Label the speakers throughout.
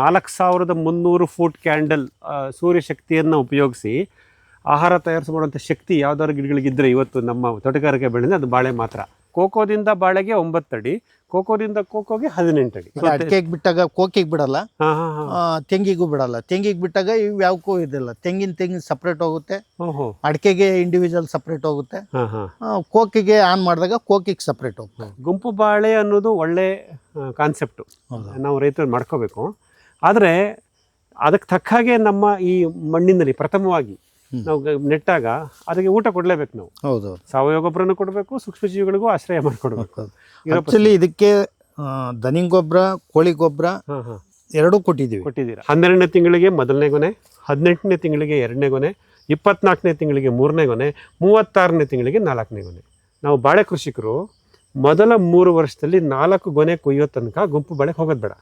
Speaker 1: ನಾಲ್ಕು ಸಾವಿರದ ಮುನ್ನೂರು ಫೂಟ್ ಕ್ಯಾಂಡಲ್ ಸೂರ್ಯ ಶಕ್ತಿಯನ್ನು ಉಪಯೋಗಿಸಿ ಆಹಾರ ತಯಾರಿಸಿ ಮಾಡುವಂಥ ಶಕ್ತಿ ಯಾವ್ದಾದ್ರು ಗಿಡಗಳಿಗಿದ್ದರೆ ಇವತ್ತು ನಮ್ಮ ತೋಟಗಾರಿಕೆ ಬೆಳೆದ ಅದು ಬಾಳೆ ಮಾತ್ರ. ಕೋಕೋದಿಂದ ಬಾಳೆಗೆ ಒಂಬತ್ತಡಿ ಕೋಕೋದಿಂದ ಕೋಕೋಗೆ ಹದಿನೆಂಟು ಅಡಿ.
Speaker 2: ಅಡಿಕೆಗೆ ಬಿಟ್ಟಾಗ ಕೋಕಿಗೆ ಬಿಡಲ್ಲ ತೆಂಗಿಗೂ ಬಿಡಲ್ಲ. ತೆಂಗಿಗೆ ಬಿಟ್ಟಾಗ ಇವು ಯಾವಕ್ಕೂ ಇದಿಲ್ಲ. ತೆಂಗಿನ ತೆಂಗಿನ ಸಪ್ರೇಟ್ ಹೋಗುತ್ತೆ. ಅಡಿಕೆಗೆ ಇಂಡಿವಿಜುವಲ್ ಸಪ್ರೇಟ್ ಹೋಗುತ್ತೆ.
Speaker 1: ಹಾಂ ಹಾಂ.
Speaker 2: ಆ, ಕೋಕಿಗೆ ಆನ್ ಮಾಡಿದಾಗ ಕೋಕಿಗೆ ಸಪ್ರೇಟ್ ಹೋಗುತ್ತೆ
Speaker 1: ಗುಂಪು ಬಾಳೆ ಅನ್ನೋದು ಒಳ್ಳೆ ಕಾನ್ಸೆಪ್ಟು. ನಾವು ರೈತರು ಮಾಡ್ಕೋಬೇಕು. ಆದರೆ ಅದಕ್ಕೆ ತಕ್ಕ ಹಾಗೆ ನಮ್ಮ ಈ ಮಣ್ಣಿನಲ್ಲಿ ಪ್ರಥಮವಾಗಿ ನಾವು ನೆಟ್ಟಾಗ ಅದಕ್ಕೆ ಊಟ ಕೊಡಲೇಬೇಕು ನಾವು.
Speaker 2: ಹೌದು
Speaker 1: ಸಾವಯವ ಗೊಬ್ಬರನೂ ಕೊಡಬೇಕು ಸೂಕ್ಷ್ಮಜೀವಿಗಳಿಗೂ ಆಶ್ರಯ ಮಾಡಿಕೊಡ್ಬೇಕು
Speaker 2: ಆಕ್ಚುಲಿ ಇದಕ್ಕೆ ದನಿ ಗೊಬ್ಬರ ಕೋಳಿ ಗೊಬ್ಬರ
Speaker 1: ಹಾಂ ಹಾಂ.
Speaker 2: ಎರಡೂ ಕೊಟ್ಟಿದ್ದೀವಿ.
Speaker 1: ಕೊಟ್ಟಿದ್ದೀರಾ? ಹನ್ನೆರಡನೇ ತಿಂಗಳಿಗೆ ಮೊದಲನೇ ಗೊನೆ ಹದಿನೆಂಟನೇ ತಿಂಗಳಿಗೆ ಎರಡನೇ ಗೊನೆ ಇಪ್ಪತ್ನಾಲ್ಕನೇ ತಿಂಗಳಿಗೆ ಮೂರನೇ ಗೊನೆ ಮೂವತ್ತಾರನೇ ತಿಂಗಳಿಗೆ ನಾಲ್ಕನೇ ಗೊನೆ. ನಾವು ಬಾಳೆ ಕೃಷಿಕರು ಮೊದಲ ಮೂರು ವರ್ಷದಲ್ಲಿ ನಾಲ್ಕು ಗೊನೆ ಕೊಯ್ಯೋ ತನಕ ಗುಂಪು ಬಾಳೆ ಹೋಗೋದು ಬೇಡ.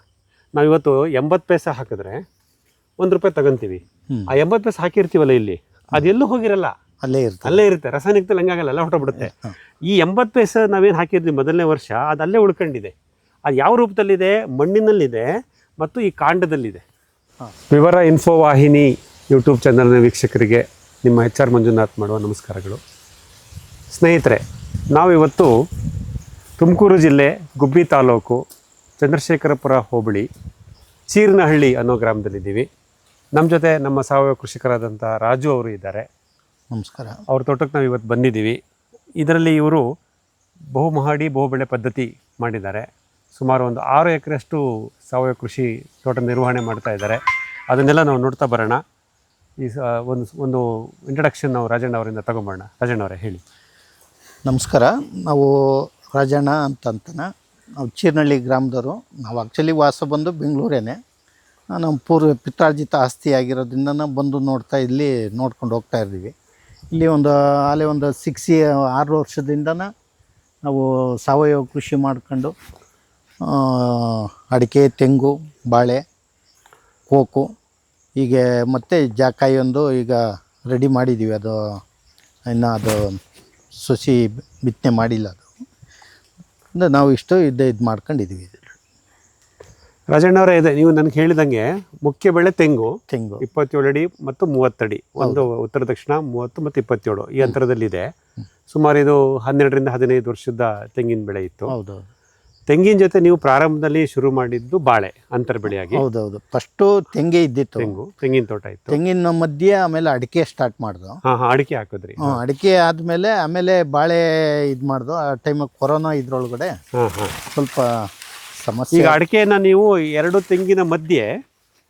Speaker 1: ನಾವು ಇವತ್ತು ಎಂಬತ್ತು ಪೈಸೆ ಹಾಕಿದ್ರೆ ಒಂದು ರೂಪಾಯಿ ತಗೊಂತೀವಿ. ಆ ಎಂಬತ್ತು ಪೈಸೆ ಹಾಕಿರ್ತೀವಲ್ಲ ಇಲ್ಲಿ? ಅದೆಲ್ಲೂ ಹೋಗಿರಲ್ಲ.
Speaker 2: ಅಲ್ಲೇ ಇರುತ್ತೆ
Speaker 1: ಅಲ್ಲೇ ಇರುತ್ತೆ. ರಾಸಾಯನಿಕದಲ್ಲಿ ಹಂಗಾಗಲ್ಲ ಎಲ್ಲ
Speaker 2: ಹೊಟ್ಟೋಗ್ಬಿಡುತ್ತೆ.
Speaker 1: ಈ ಎಂಬತ್ತು ಪೈಸೆ ನಾವೇನು ಹಾಕಿದ್ವಿ ಮೊದಲನೇ ವರ್ಷ ಅದು ಅಲ್ಲೇ ಉಳ್ಕೊಂಡಿದೆ. ಅದು ಯಾವ ರೂಪದಲ್ಲಿದೆ? ಮಣ್ಣಿನಲ್ಲಿದೆ ಮತ್ತು ಈ ಕಾಂಡದಲ್ಲಿದೆ. ವಿವರ ಇನ್ಫೋ ವಾಹಿನಿ ಯೂಟ್ಯೂಬ್ ಚಾನಲ್ನ ವೀಕ್ಷಕರಿಗೆ ನಿಮ್ಮ ಎಚ್ ಆರ್ ಮಂಜುನಾಥ್ ಮಾಡುವ ನಮಸ್ಕಾರಗಳು. ಸ್ನೇಹಿತರೆ ನಾವಿವತ್ತು ತುಮಕೂರು ಜಿಲ್ಲೆ ಗುಬ್ಬಿ ತಾಲೂಕು ಚಂದ್ರಶೇಖರಪುರ ಹೋಬಳಿ ಚೀರ್ನಹಳ್ಳಿ ಅನ್ನೋ ಗ್ರಾಮದಲ್ಲಿದ್ದೀವಿ. ನಮ್ಮ ಜೊತೆ ನಮ್ಮ ಸಾವಯವ ಕೃಷಿಕರಾದಂಥ ರಾಜು ಅವರು ಇದ್ದಾರೆ.
Speaker 2: ನಮಸ್ಕಾರ.
Speaker 1: ಅವ್ರ ತೋಟಕ್ಕೆ ನಾವು ಇವತ್ತು ಬಂದಿದ್ದೀವಿ. ಇದರಲ್ಲಿ ಇವರು ಬಹುಮಹಡಿ ಬಹುಬೆಳೆ ಪದ್ಧತಿ ಮಾಡಿದ್ದಾರೆ. ಸುಮಾರು ಒಂದು ಆರು ಎಕರೆಷ್ಟು ಸಾವಯವ ಕೃಷಿ ತೋಟ ನಿರ್ವಹಣೆ ಮಾಡ್ತಾ ಇದ್ದಾರೆ. ಅದನ್ನೆಲ್ಲ ನಾವು ನೋಡ್ತಾ ಬರೋಣ. ಈ ಸ ಒಂದು ಒಂದು ಇಂಟ್ರಡಕ್ಷನ್ ನಾವು ರಾಜಣ್ಣ ಅವರಿಂದ ತಗೊಂಬೋಣ ರಾಜಣ್ಣ ಅವರೇ ಹೇಳಿ.
Speaker 2: ನಮಸ್ಕಾರ. ನಾವು ರಾಜಣ್ಣ ಅಂತಂತನ. ನಾವು ಚೀರ್ನಳ್ಳಿ ಗ್ರಾಮದವರು. ನಾವು ಆ್ಯಕ್ಚುಲಿ ವಾಸ ಬಂದು ಬೆಂಗಳೂರೇನೆ. ನಮ್ಮ ಪೂರ್ವ ಪಿತ್ರಾರ್ಜಿತ ಆಸ್ತಿ ಆಗಿರೋದ್ರಿಂದ ನಾವು ಬಂದು ನೋಡ್ತಾ ಇಲ್ಲಿ ನೋಡ್ಕೊಂಡು ಹೋಗ್ತಾ ಇದ್ದೀವಿ. ಇಲ್ಲಿ ಒಂದು, ಅಲ್ಲೇ ಒಂದು ಸಿಕ್ಸ್ ಆರು ವರ್ಷದಿಂದ ನಾವು ಸಾವಯವ ಕೃಷಿ ಮಾಡ್ಕೊಂಡು ಅಡಿಕೆ, ತೆಂಗು, ಬಾಳೆ, ಕೋಕು, ಹೀಗೆ ಮತ್ತು ಜಾಕಾಯಿ ಒಂದು ಈಗ ರೆಡಿ ಮಾಡಿದ್ದೀವಿ. ಅದು, ಇನ್ನು ಅದು ಸಸಿ ಬಿತ್ತನೆ ಮಾಡಿಲ್ಲ. ಅಂದ್ರೆ ನಾವು ಇಷ್ಟು ಇದ್ದೇ ಇದು ಮಾಡ್ಕೊಂಡಿದ್ದೀವಿ ರಾಜಣ್ಣವರೇ
Speaker 1: ರಾಜಣ್ಣ ಇದೆ ನೀವು ನನಗೆ ಹೇಳಿದಂಗೆ ಮುಖ್ಯ ಬೆಳೆ ತೆಂಗು.
Speaker 2: ತೆಂಗು.
Speaker 1: ಇಪ್ಪತ್ತೇಳು ಅಡಿ ಮತ್ತು ಮೂವತ್ತಡಿ ಒಂದು ಉತ್ತರ ದಕ್ಷಿಣ ಮೂವತ್ತು ಮತ್ತು ಇಪ್ಪತ್ತೇಳು ಈ ಅಂತರದಲ್ಲಿದೆ. ಸುಮಾರು ಇದು ಹನ್ನೆರಡರಿಂದ ಹದಿನೈದು ವರ್ಷದ ತೆಂಗಿನ ಬೆಳೆ ಇತ್ತು.
Speaker 2: ಹೌದು.
Speaker 1: ತೆಂಗಿನ ಜೊತೆ ನೀವು ಪ್ರಾರಂಭದಲ್ಲಿ ಶುರು ಮಾಡಿದ್ದು ಬಾಳೆ ಅಂತರ ಬೆಳೆಯಾಗಿ
Speaker 2: ಹೌದೌದು. ಫಸ್ಟು ತೆಂಗೆ ಇದ್ದಿತ್ತು.
Speaker 1: ತೆಂಗು ತೆಂಗಿನ ತೋಟ ಇತ್ತು.
Speaker 2: ತೆಂಗಿನ ಮಧ್ಯೆ ಆಮೇಲೆ ಅಡಿಕೆ ಸ್ಟಾರ್ಟ್ ಮಾಡ್ದು.
Speaker 1: ಹಾ ಹಾ ಅಡಿಕೆ ಹಾಕಿದ್ರಿ.
Speaker 2: ಅಡಿಕೆ ಆದಮೇಲೆ ಆಮೇಲೆ ಬಾಳೆ ಇದು ಮಾಡ್ದು. ಆ ಟೈಮ್ ಕೊರೋನಾ ಇದ್ರೊಳಗಡೆ
Speaker 1: ಹಾ ಹಾ.
Speaker 2: ಸ್ವಲ್ಪ ಸಮಸ್ಯೆ.
Speaker 1: ಈಗ ಅಡಿಕೆನ ನೀವು ಎರಡು ತೆಂಗಿನ ಮಧ್ಯೆ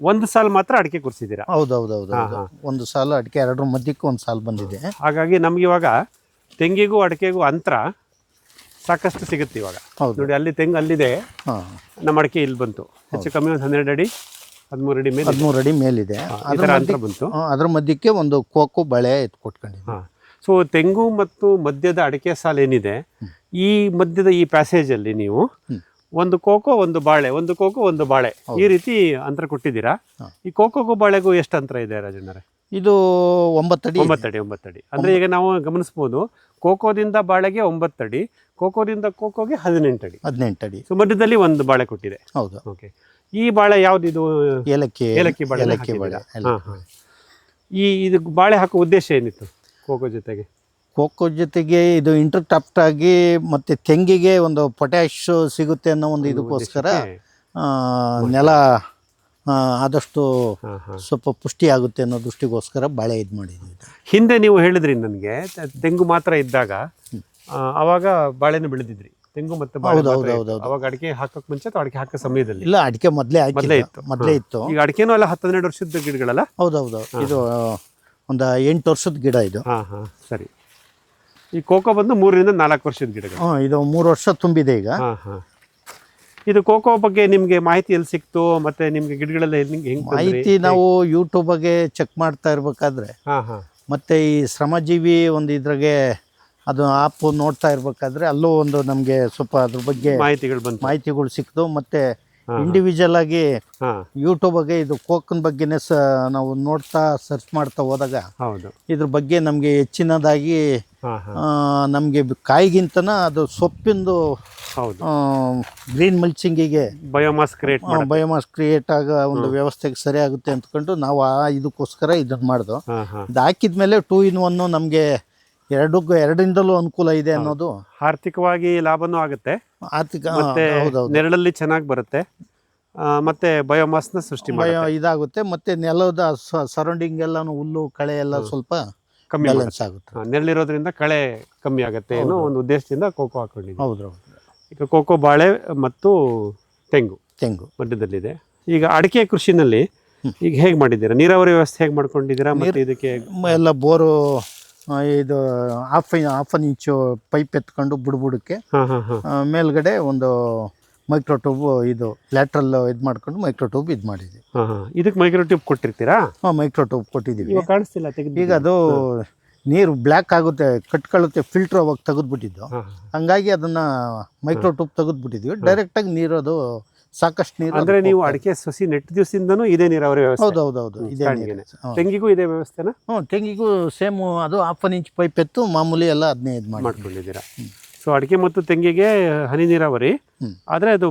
Speaker 1: ಒಂದು ಸಾಲ್ ಮಾತ್ರ ಅಡಿಕೆ ಕುರ್ಸಿದ್ದೀರಾ?
Speaker 2: ಹೌದೌದೌದು
Speaker 1: ಹೌದು. ಹೌದು
Speaker 2: ಒಂದು ಸಾಲು ಅಡಿಕೆ ಎರಡರ ಮಧ್ಯಕ್ಕೆ ಒಂದು ಸಾಲು ಬಂದಿದೆ.
Speaker 1: ಹಾಗಾಗಿ ನಮ್ಗೆ ಇವಾಗ ತೆಂಗಿಗೂ ಅಡಿಕೆಗೂ ಅಂತರ ಸಾಕಷ್ಟು ಸಿಗುತ್ತೆ ಇವಾಗ. ನೋಡಿ ಅಲ್ಲಿ ತೆಂಗು ಅಲ್ಲಿದೆ. ನಮ್ಮ ಅಡಿಕೆ ಇಲ್ಲಿ ಬಂತು. ಹೆಚ್ಚು ಕಮ್ಮಿ ಒಂದು ಹನ್ನೆರಡು ಅಡಿ ಹದಿಮೂರು ಅಡಿ ಮೇಲೆ
Speaker 2: ಹದಿಮೂರು ಅಡಿ ಮೇಲಿದೆ. ಅದರ
Speaker 1: ಅಂತರ ಬಂತು.
Speaker 2: ಅದ್ರ ಮಧ್ಯಕ್ಕೆ ಒಂದು ಕೋಕು ಬಳೆ ಎತ್ತು ಕೊಟ್ಕೊಂಡಿದ್ದೆ
Speaker 1: ಸೊ ತೆಂಗು ಮತ್ತು ಮಧ್ಯದ ಅಡಿಕೆ ಸಾಲು ಏನಿದೆ ಈ ಮಧ್ಯದ ಈ ಪ್ಯಾಸೇಜಲ್ಲಿ ನೀವು ಒಂದು ಕೋಕೋ ಒಂದು ಬಾಳೆ ಒಂದು ಕೋಕೋ ಒಂದು ಬಾಳೆ ಈ ರೀತಿ ಅಂತರ ಕೊಟ್ಟಿದ್ದೀರಾ? ಈ ಕೋಕೋಗೂ ಬಾಳೆಗೂ ಎಷ್ಟು ಅಂತರ ಇದೆ ರಾಜಣ್ಣರೇ?
Speaker 2: ಇದು ಒಂಬತ್ತಡಿ
Speaker 1: ಒಂಬತ್ತಡಿ ಒಂಬತ್ತಡಿ. ಅಂದ್ರೆ ಈಗ ನಾವು ಗಮನಿಸ್ಬೋದು ಕೋಕೋದಿಂದ ಬಾಳೆಗೆ ಒಂಬತ್ತಡಿ ಕೋಕೋದಿಂದ ಕೋಕೋಗೆ ಹದಿನೆಂಟು ಅಡಿ.
Speaker 2: ಹದಿನೆಂಟು ಅಡಿ.
Speaker 1: ಸೊ ಮಧ್ಯದಲ್ಲಿ ಒಂದು ಬಾಳೆ ಕೊಟ್ಟಿದೆ.
Speaker 2: ಹೌದು.
Speaker 1: ಓಕೆ ಈ ಬಾಳೆ ಯಾವ್ದಿದು?
Speaker 2: ಏಲಕ್ಕಿ
Speaker 1: ಏಲಕ್ಕಿ ಬಾಳೆ
Speaker 2: ಏಲಕ್ಕಿ ಬಾಳೆ.
Speaker 1: ಹಾ ಹಾ. ಈ ಇದು ಬಾಳೆ ಹಾಕೋ ಉದ್ದೇಶ ಏನಿತ್ತು ಕೋಕೋ ಜೊತೆಗೆ?
Speaker 2: ಕೋಕೋ ಜೊತೆಗೆ ಇದು ಇಂಟರ್ಟಾಪ್ಟ್ ಆಗಿ ಮತ್ತೆ ತೆಂಗಿಗೆ ಒಂದು ಪೊಟ್ಯಾಶ್ ಸಿಗುತ್ತೆ ಅನ್ನೋ ಒಂದು ಇದಕ್ಕೋಸ್ಕರ? ಆ, ನೆಲ ಆ, ಆದಷ್ಟು
Speaker 1: ಹಾ ಹಾ.
Speaker 2: ಸ್ವಲ್ಪ ಪುಷ್ಟಿ ಆಗುತ್ತೆ ಅನ್ನೋ ದೃಷ್ಟಿಗೋಸ್ಕರ ಬಾಳೆ ಇದು ಮಾಡಿದ್ವಿ
Speaker 1: ಹಿಂದೆ ನೀವು ಹೇಳಿದ್ರಿ ನನಗೆ ತೆಂಗು ಮಾತ್ರ ಇದ್ದಾಗ ಆ, ಅವಾಗ ಬಾಳೆನ ಬೆಳೆದಿದ್ರಿ. ತೆಂಗು ಮತ್ತೆ ಬಾಳೆ
Speaker 2: ಹೌದು,
Speaker 1: ಮಾತ್ರ
Speaker 2: ಹೌದು,
Speaker 1: ಇತ್ತು.
Speaker 2: ಹೌದು, ಹೌದು.
Speaker 1: ಅವಾಗ ಅಡಿಕೆ ಹಾಕಕ್ ಮುಂಚೆ ಅಥವಾ ಅಡಿಕೆ ಹಾಕೋ ಸಮಯದಲ್ಲಿ?
Speaker 2: ಇಲ್ಲ ಅಡಿಕೆ ಮೊದಲೇ
Speaker 1: ಮೊದಲೇ ಇತ್ತು.
Speaker 2: ಮೊದಲೇ ಇತ್ತು.
Speaker 1: ಈಗ ಅಡಿಕೆನೂ ಎಲ್ಲ ಹತ್ತು ಹನ್ನೆರಡು ವರ್ಷದ ಗಿಡಗಳಲ್ಲ?
Speaker 2: ಹೌದೌದು ಇದು ಒಂದು ಎಂಟು ವರ್ಷದ ಗಿಡ ಇದು.
Speaker 1: ಹಾ ಹಾ ಸರಿ. ಈ ಕೋಕೋ ಬಂದು ಮೂರರಿಂದ ನಾಲ್ಕು ವರ್ಷದ ಗಿಡಗಳು.
Speaker 2: ಹಾಂ ಇದು ಮೂರು ವರ್ಷ ತುಂಬಿದೆ ಈಗ.
Speaker 1: ಹಾ ಹಾ. ಇದು ಕೋಕೋ ಬಗ್ಗೆ ನಿಮ್ಗೆ ಮಾಹಿತಿ ಎಲ್ಲಿ ಸಿಕ್ತು? ಮತ್ತೆ ನಿಮ್ಗೆ ಗಿಡಗಳೆಲ್ಲ ಹೆಂಗ್ ಹೆಂಗ್ ತಂದ್ರಿ?
Speaker 2: ಮಾಹಿತಿ ನಾವು ಯೂಟ್ಯೂಬ್ ಬಗ್ಗೆ ಚೆಕ್ ಮಾಡ್ತಾ ಇರಬೇಕಾದ್ರೆ.
Speaker 1: ಹಾ ಹಾ.
Speaker 2: ಮತ್ತು ಈ ಶ್ರಮಜೀವಿ ಒಂದು ಇದ್ರಾಗೆ ಅದು ಆಪ್ ನೋಡ್ತಾ ಇರ್ಬೇಕಾದ್ರೆ ಅಲ್ಲೂ ಒಂದು ನಮಗೆ ಸ್ವಲ್ಪ ಅದ್ರ ಬಗ್ಗೆ
Speaker 1: ಮಾಹಿತಿಗಳು ಬಂತು.
Speaker 2: ಮಾಹಿತಿಗಳು ಸಿಕ್ತು ಮತ್ತು. ಇಂಡಿವಿಜುವಲ್ ಆಗಿ
Speaker 1: ಯೂಟ್ಯೂಬ್
Speaker 2: ಯೂಟ್ಯೂಬಾಗೆ ಇದು ಕೋಕನ್ ಬಗ್ಗೆನೇ ಸ ನಾವು ನೋಡ್ತಾ ಸರ್ಚ್ ಮಾಡ್ತಾ ಹೋದಾಗ
Speaker 1: ಹೌದು.
Speaker 2: ಇದ್ರ ಬಗ್ಗೆ ನಮಗೆ ಹೆಚ್ಚಿನದಾಗಿ ನಮಗೆ ಕಾಯಿಗಿಂತನ ಅದು ಸೊಪ್ಪಿಂದು
Speaker 1: ಹೌದು.
Speaker 2: ಗ್ರೀನ್ ಮಲ್ಚಿಂಗಿಗೆ
Speaker 1: ಬಯೋಮಾಸ್ ಕ್ರಿಯೇಟ್
Speaker 2: ಬಯೋಮಾಸ್ ಕ್ರಿಯೇಟ್ ಆಗ ಒಂದು ವ್ಯವಸ್ಥೆಗೆ ಸರಿ ಆಗುತ್ತೆ ಅಂದ್ಕೊಂಡು ನಾವು ಆ ಇದಕ್ಕೋಸ್ಕರ ಇದನ್ನು ಮಾಡ್ದು.
Speaker 1: ಹಾಂ ಹಾಂ.
Speaker 2: ಇದು ಹಾಕಿದ್ಮೇಲೆ ಟೂ ಇನ್ ಒನ್ ನಮಗೆ ಎರಡು ಎರಡರಿಂದಲೂ ಅನುಕೂಲ ಇದೆ ಅನ್ನೋದು
Speaker 1: ಆರ್ಥಿಕವಾಗಿ ಲಾಭನೂ ಆಗುತ್ತೆ.
Speaker 2: ಆರ್ಥಿಕ
Speaker 1: ಮತ್ತೆ ನೆರಳಲ್ಲಿ ಚೆನ್ನಾಗಿ ಬರುತ್ತೆ. ಮತ್ತೆ ಬಯೋಮಾಸ್ನ ಸೃಷ್ಟಿ
Speaker 2: ಬಯೋ ಇದಾಗುತ್ತೆ ಮತ್ತೆ ನೆಲದ ಸರೌಂಡಿಂಗ್ ಎಲ್ಲಾನು ಹುಲ್ಲು ಕಳೆ ಎಲ್ಲ ಸ್ವಲ್ಪ
Speaker 1: ಕಮ್ಮಿ
Speaker 2: ಬ್ಯಾಲೆನ್ಸ್ ಆಗುತ್ತೆ.
Speaker 1: ನೆರಳಿರೋದ್ರಿಂದ ಕಳೆ ಕಮ್ಮಿ ಆಗುತ್ತೆ ಏನೋ ಒಂದು ಉದ್ದೇಶದಿಂದ ಕೋಕೋ ಹಾಕೊಂಡಿದ್ದೀವಿ.
Speaker 2: ಹೌದು
Speaker 1: ಈಗ ಕೋಕೋ ಬಾಳೆ ಮತ್ತು ತೆಂಗು
Speaker 2: ತೆಂಗು.
Speaker 1: ಮಧ್ಯದಲ್ಲಿದೆ. ಈಗ ಅಡಿಕೆ ಕೃಷಿನಲ್ಲಿ ಈಗ ಹೇಗೆ ಮಾಡಿದ್ದೀರಾ? ನೀರಾವರಿ ವ್ಯವಸ್ಥೆ ಹೇಗೆ ಮಾಡ್ಕೊಂಡಿದ್ದೀರಾ ಮತ್ತೆ ಇದಕ್ಕೆ
Speaker 2: ಎಲ್ಲ ಬೋರು ಇದು half half an inch pipe ಎತ್ಕೊಂಡು ಬುಡ್ಬುಡಕ್ಕೆ ಮೇಲ್ಗಡೆ ಒಂದು ಮೈಕ್ರೋ ಟ್ಯೂಬ್ ಇದು ಲ್ಯಾಟ್ರಲ್ ಇದು ಮಾಡ್ಕೊಂಡು ಮೈಕ್ರೋ ಟ್ಯೂಬ್ ಇದು ಮಾಡಿದ್ವಿ.
Speaker 1: ಇದಕ್ಕೆ ಮೈಕ್ರೋ ಟ್ಯೂಬ್ ಕೊಟ್ಟಿರ್ತೀರಾ?
Speaker 2: ಹಾಂ ಮೈಕ್ರೋ ಟ್ಯೂಬ್ ಕೊಟ್ಟಿದ್ದೀವಿ
Speaker 1: ಕಾಣಿಸ್ತಿಲ್ಲ ತೆಗೆದು
Speaker 2: ಈಗ ಅದು ನೀರು ಬ್ಲ್ಯಾಕ್ ಆಗುತ್ತೆ ಕಟ್ಕೊಳ್ಳುತ್ತೆ ಫಿಲ್ಟ್ರ್ ಅವಾಗ ತೆಗೆದ್ಬಿಟ್ಟಿದ್ದು. ಹಂಗಾಗಿ ಅದನ್ನ ಮೈಕ್ರೋ ಟ್ಯೂಬ್ ತೆಗೆದ್ಬಿಟ್ಟಿದ್ವಿ ಡೈರೆಕ್ಟಾಗಿ ನೀರು ಅದು ಸಾಕಷ್ಟು ನೀರು
Speaker 1: ಅಂದ್ರೆ ನೀವು ಅಡಿಕೆ ಸಸಿ ನೆಟ್ಟ ದಿವಸದಿಂದನೂ ಇದೇ ನೀರಾವರಿ. ವ್ಯವಸ್ಥೆ
Speaker 2: ಹೌದು ಹೌದು ಹೌದು ಇದೇ. ನೀರು.
Speaker 1: ತೆಂಗಿಗೂ ಇದೇ ವ್ಯವಸ್ಥೆನ?
Speaker 2: ಹ್ಞೂ ತೆಂಗಿಗೂ ಸೇಮ್ ಅದು ಹಾಫ್ ಅನ್ ಇಂಚ್ ಪೈಪ್ ಎತ್ತು ಮಾಮೂಲಿ ಎಲ್ಲ ಅದನ್ನೇ ಇದು ಮಾಡಿ
Speaker 1: ಮಾಡ್ಕೊಂಡಿದ್ದೀರಾ? ಸೊ ಅಡಿಕೆ ಮತ್ತು ತೆಂಗಿಗೆ ಹನಿ ನೀರಾವರಿ ಆದರೆ ಅದು